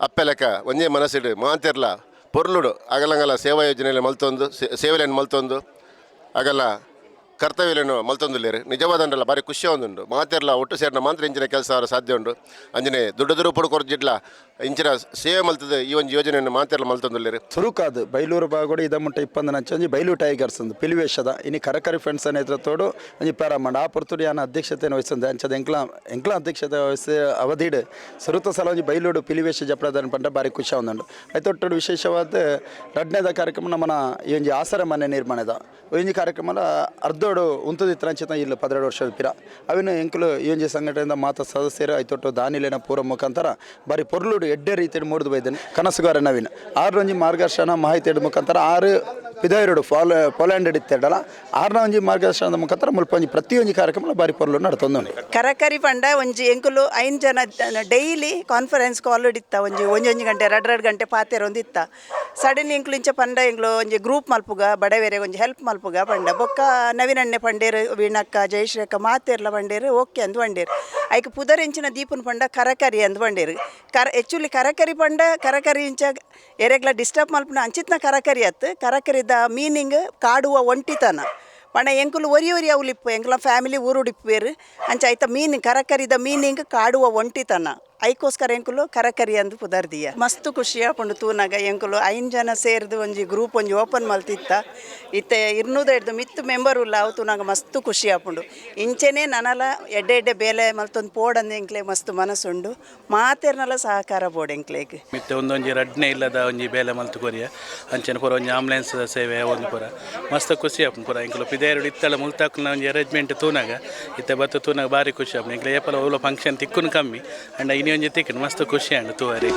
ಅಪ್ಪೆಲೆಕ್ಕ, ಒಂದೇ ಮನಸ್ಸಿಡು ಮಾತಿರ್ಲ ಪೊರ್ಲುಡು. ಅಗಲಂಗಲ ಸೇವಾ ಯೋಜನೆಯಲ್ಲಿ ಮಲ್ತೊಂದು, ಸೇ- ಸೇವೆಲೆಯನ್ನು ಮಲ್ತೊಂದು. ಅಗಲ ಕರ್ತವ್ಯಲೇನು ಮಲ್ತೊಂದುಲ್ಲೇರು. ನಿಜವಾದಂಡಲ್ಲ ಬಾರಿ ಖುಷಿ ಒಂದುಂಡು ಮಾತಿರ್ಲ ಒಟ್ಟು ಸೇರಿನ ಮಾಂತ್ರ ಇಂಚಿನ ಕೆಲಸ ಸಾಧ್ಯ ಉಂಡು. ಅಂಜನೆ, ದುಡ್ಡು ದುರು ಇಂಚಿನ ಸೇವೆ ಮಲ್ತದ ಈ ಒಂದು ಯೋಜನೆಯನ್ನು ಮಾತೆಲ್ಲ ಮಲ್ತೊಂದುಲ್ಲೇರು. ಸುರುಕಾದ್ ಬೈಲೂರು ಬಾಗೋಡು ಇದ ಮುಟ್ಟ ಇಪ್ಪಂದು ಒಂಜಿ ಬೈಲೂರು ಟೈಗರ್ಸ್ ಒಂದು ಪಿಲಿವೇಶದ ಇನಿ ಕರಕರಿ ಫ್ರೆಂಡ್ಸ್ ನೇತೃತ್ವಡು ಒಂಜಿ ಪ್ರಾರಂಭ ಆ ಪುರ್ತುಡಿ ಯಾನ ಅಧ್ಯಕ್ಷತೆಯನ್ನು ವಹಿಸಿಂದೆ. ಅಂಚದ ಎಂಕ್ಲ ಎಂಕ್ಲ ಅಧ್ಯಕ್ಷತೆ ವಹಿಸಿ ಅವಧಿಡ್ ಸುರುತ ಸಲ ಒಂಜಿ ಬೈಲೂಡು ಪಿಲಿವೇಶ ಜಪ್ರದಾನ ಪಂಡ ಬಾರಿ ಖುಷಿ ಒಂದುಂಡು ಐತೊಟ್ಟು ವಿಶೇಷವಾದ ರಡ್ನೇದ ಕಾರ್ಯಕ್ರಮ ನಮ್ಮನ ಈ ಒಂಜಿ ಆಸರ ಮನೆ ನಿರ್ಮಾಣದ ಒಂಜಿ ಕಾರ್ಯಕ್ರಮ ಅರ್ಧೋಡು ಉಂತದಿತ್ರ ಅಂಚಿತ ಇಲ್ಲ ಪದೆರಡು ವರ್ಷದ ಪಿರ ಅವಿನ ಎಂಕ್ಲು ಈ ಒಂಜಿ ಸಂಘಟನೆಯಿಂದ ಮಾತ ಸದಸ್ಯರು ಐತೊಟ್ಟು ದಾನಿಲೇನ ಪೂರ್ವ ಮುಖಾಂತರ ಬಾರಿ ಪೊರ್ಲುಡು ಎಡ್ಡೆ ರೀತಿಯಲ್ಲಿ ಮೂಡಿದು ಬೈದೇನೆ. ಕನಸುಗಾರ ನವೀನ್. ಆರು ರಂಜಿ ಮಾರ್ಗದರ್ಶನ ಮಾಹಿತಿ ಮುಖಾಂತರ ಆರು ಪಿದಾಯಿರೋಡು ಫಾಲೋ ಪೋಲ್ಯಾಂಡ್ ಇತ್ತೇಡಲ್ಲ ಆರ್ನ ಒಂಜಿ ಮಾರ್ಗದರ್ಶನದ ಮುಖಾಂತರ ಮುಲ್ಪ ಒಂಜಿ ಪ್ರತಿಯೊಂಜಿ ಕಾರ್ಯಕ್ರಮ ಬಾರಿ ಪೊರ್ಲು ನಡ್ತೊಂದು ಕರಕರಿ ಪಂಡ ಒಂಜಿ ಎಂಕುಲು ಐನ್ ಜನ ಡೈಲಿ ಕಾನ್ಫರೆನ್ಸ್ ಕಾಲ್ ಇತ್ತ ಒಂಜಿ ಒಂಜಿ ಒಂಜಿ ಗಂಟೆ ರಡ್ ರಡ್ ಗಂಟೆ ಪಾತೆರ ಒಂದಿತ್ತ ಸಡನ್ಲಿ ಎಂಕುಲು ಇಂಚ ಪಂಡ ಎಂಕ್ಲು ಒಂಜಿ ಗ್ರೂಪ್ ಮಲ್ಪುಗ, ಬಡವೇರೆ ಒಂಜಿ ಹೆಲ್ಪ್ ಮಲ್ಪುಗ ಪಂಡ. ಬೊಕ್ಕ ನವೀನಣ್ಣೆ ಪಂಡೇರು, ವೀಣಕ್ಕ ಜಯಶ್ರೇಖ ಮಾತೆರ್ಲ ಪಂಡೇರು, ಓಕೆ ಅಂದು ಐಕ್ ಪುದರ್ ಇಂಚಿನ ದೀಪನ್ ಪಂಡ ಕರಕರಿ ಅಂದು ಪಂಡೇರು. ಕರ ಆ್ಯಕ್ಚುಲಿ ಕರಕರಿ ಪಂಡ ಕರಕರಿ ಇಂಚ ಎರೆಗ್ಲ ಡಿಸ್ಟರ್ಬ್ ಮಲ್ಪನ ಅಂಚಿತ್ನ ಕರಕರಿ ಅತ್ತು. ಕರಕರಿದ ಮೀನಿಂಗ್ ಕಾಡುವ ಒಂಟಿತನ ಪಂಡ ಎಂಕುಲು ಒರಿ ಒರಿ ಅವಲಿಪ್ಪು ಎಂಕಲ ಫ್ಯಾಮಿಲಿ ಊರುಡಿಪ್ಪೇರು ಅಂಚ ಐತ ಮೀನ್ ಕರಕರಿದ ಮೀನಿಂಗ್ ಕಾಡುವ ಒಂಟಿತನ ಐಕೋಸ್ಕರ ಎಂಕುಲು ಕರಕರಿ ಅಂದು ಪುದರ್ದಿಯ. ಮಸ್ತ್ ಖುಷಿ ಆಪುಂಡು ತೂನಾಗ ಎಂಕುಲು ಐನ್ ಜನ ಸೇರ್ದು ಒಂಜಿ ಗ್ರೂಪ್ ಒಂಜಿ ಓಪನ್ ಮಲ್ತಿತ್ತ. ಇತ್ತೆ ಇರ್ನೂದ ಹಿಡ್ದು ಮಿತ್ತು ಮೆಂಬರ್ ಉಲ್ಲ ಅವು ತೂನಾಗ ಮಸ್ತ್ ಖುಷಿ ಆಪುಂಡು ಇಂಚೆನೆ ನನಲ ಎಡ್ಡೆ ಎಡ್ಡೆ ಬೇಲೆ ಮಲ್ತೊಂದು ಪೋಡಂದು ಎಂಕ್ಲೆ ಮಸ್ತ್ ಮನಸ್ಸುಂಡು. ಮಾತೆರ್ನಲ ಸಹಕಾರ ಬೋಡ್ ಎಂಕ್ಲೆಗ್. ಮಿತ್ತೆ ಒಂದೊಂಜಿ ರಡ್ನೆ ಇಲ್ಲದ ಒಂಜಿ ಬೇಲೆ ಮಲ್ತು ಕೊರಿಯ ಅಂಚನೆ ಪೂರ ಒಂಜಿ ಆಂಬುಲೆನ್ಸ್ ಸೇವೆ ಒಂದು ಪೂರ. ಮಸ್ತ್ ಖುಷಿ ಆಪುಂಡು ಪೂರ ಎಂಕ್ಲು. ಪಿದೇರುಡು ಇತ್ತಲ ಮುಲ್ತಾಕುನ ಒಂಜಿ ಅರೇಂಜ್ಮೆಂಟ್ ತೂನಾಗ. ಇತ್ತೆ ಬತ್ತು ತೂನಾಗ ಬಾರಿ ಖುಷಿ ಆಪುಂಡು ಎಂಕ್ಲೆ ಏಪಲ ಓಲ ಫಂಕ್ಷನ್ ತಿಕ್ಕುನು ಕಮ್ಮಿ. ಅಂಡ ಒಂಜಿ ತಿಕ್ಕನು ಮಸ್ತ್ ಖುಷಿ ಅಂಡು ತೂವರಿ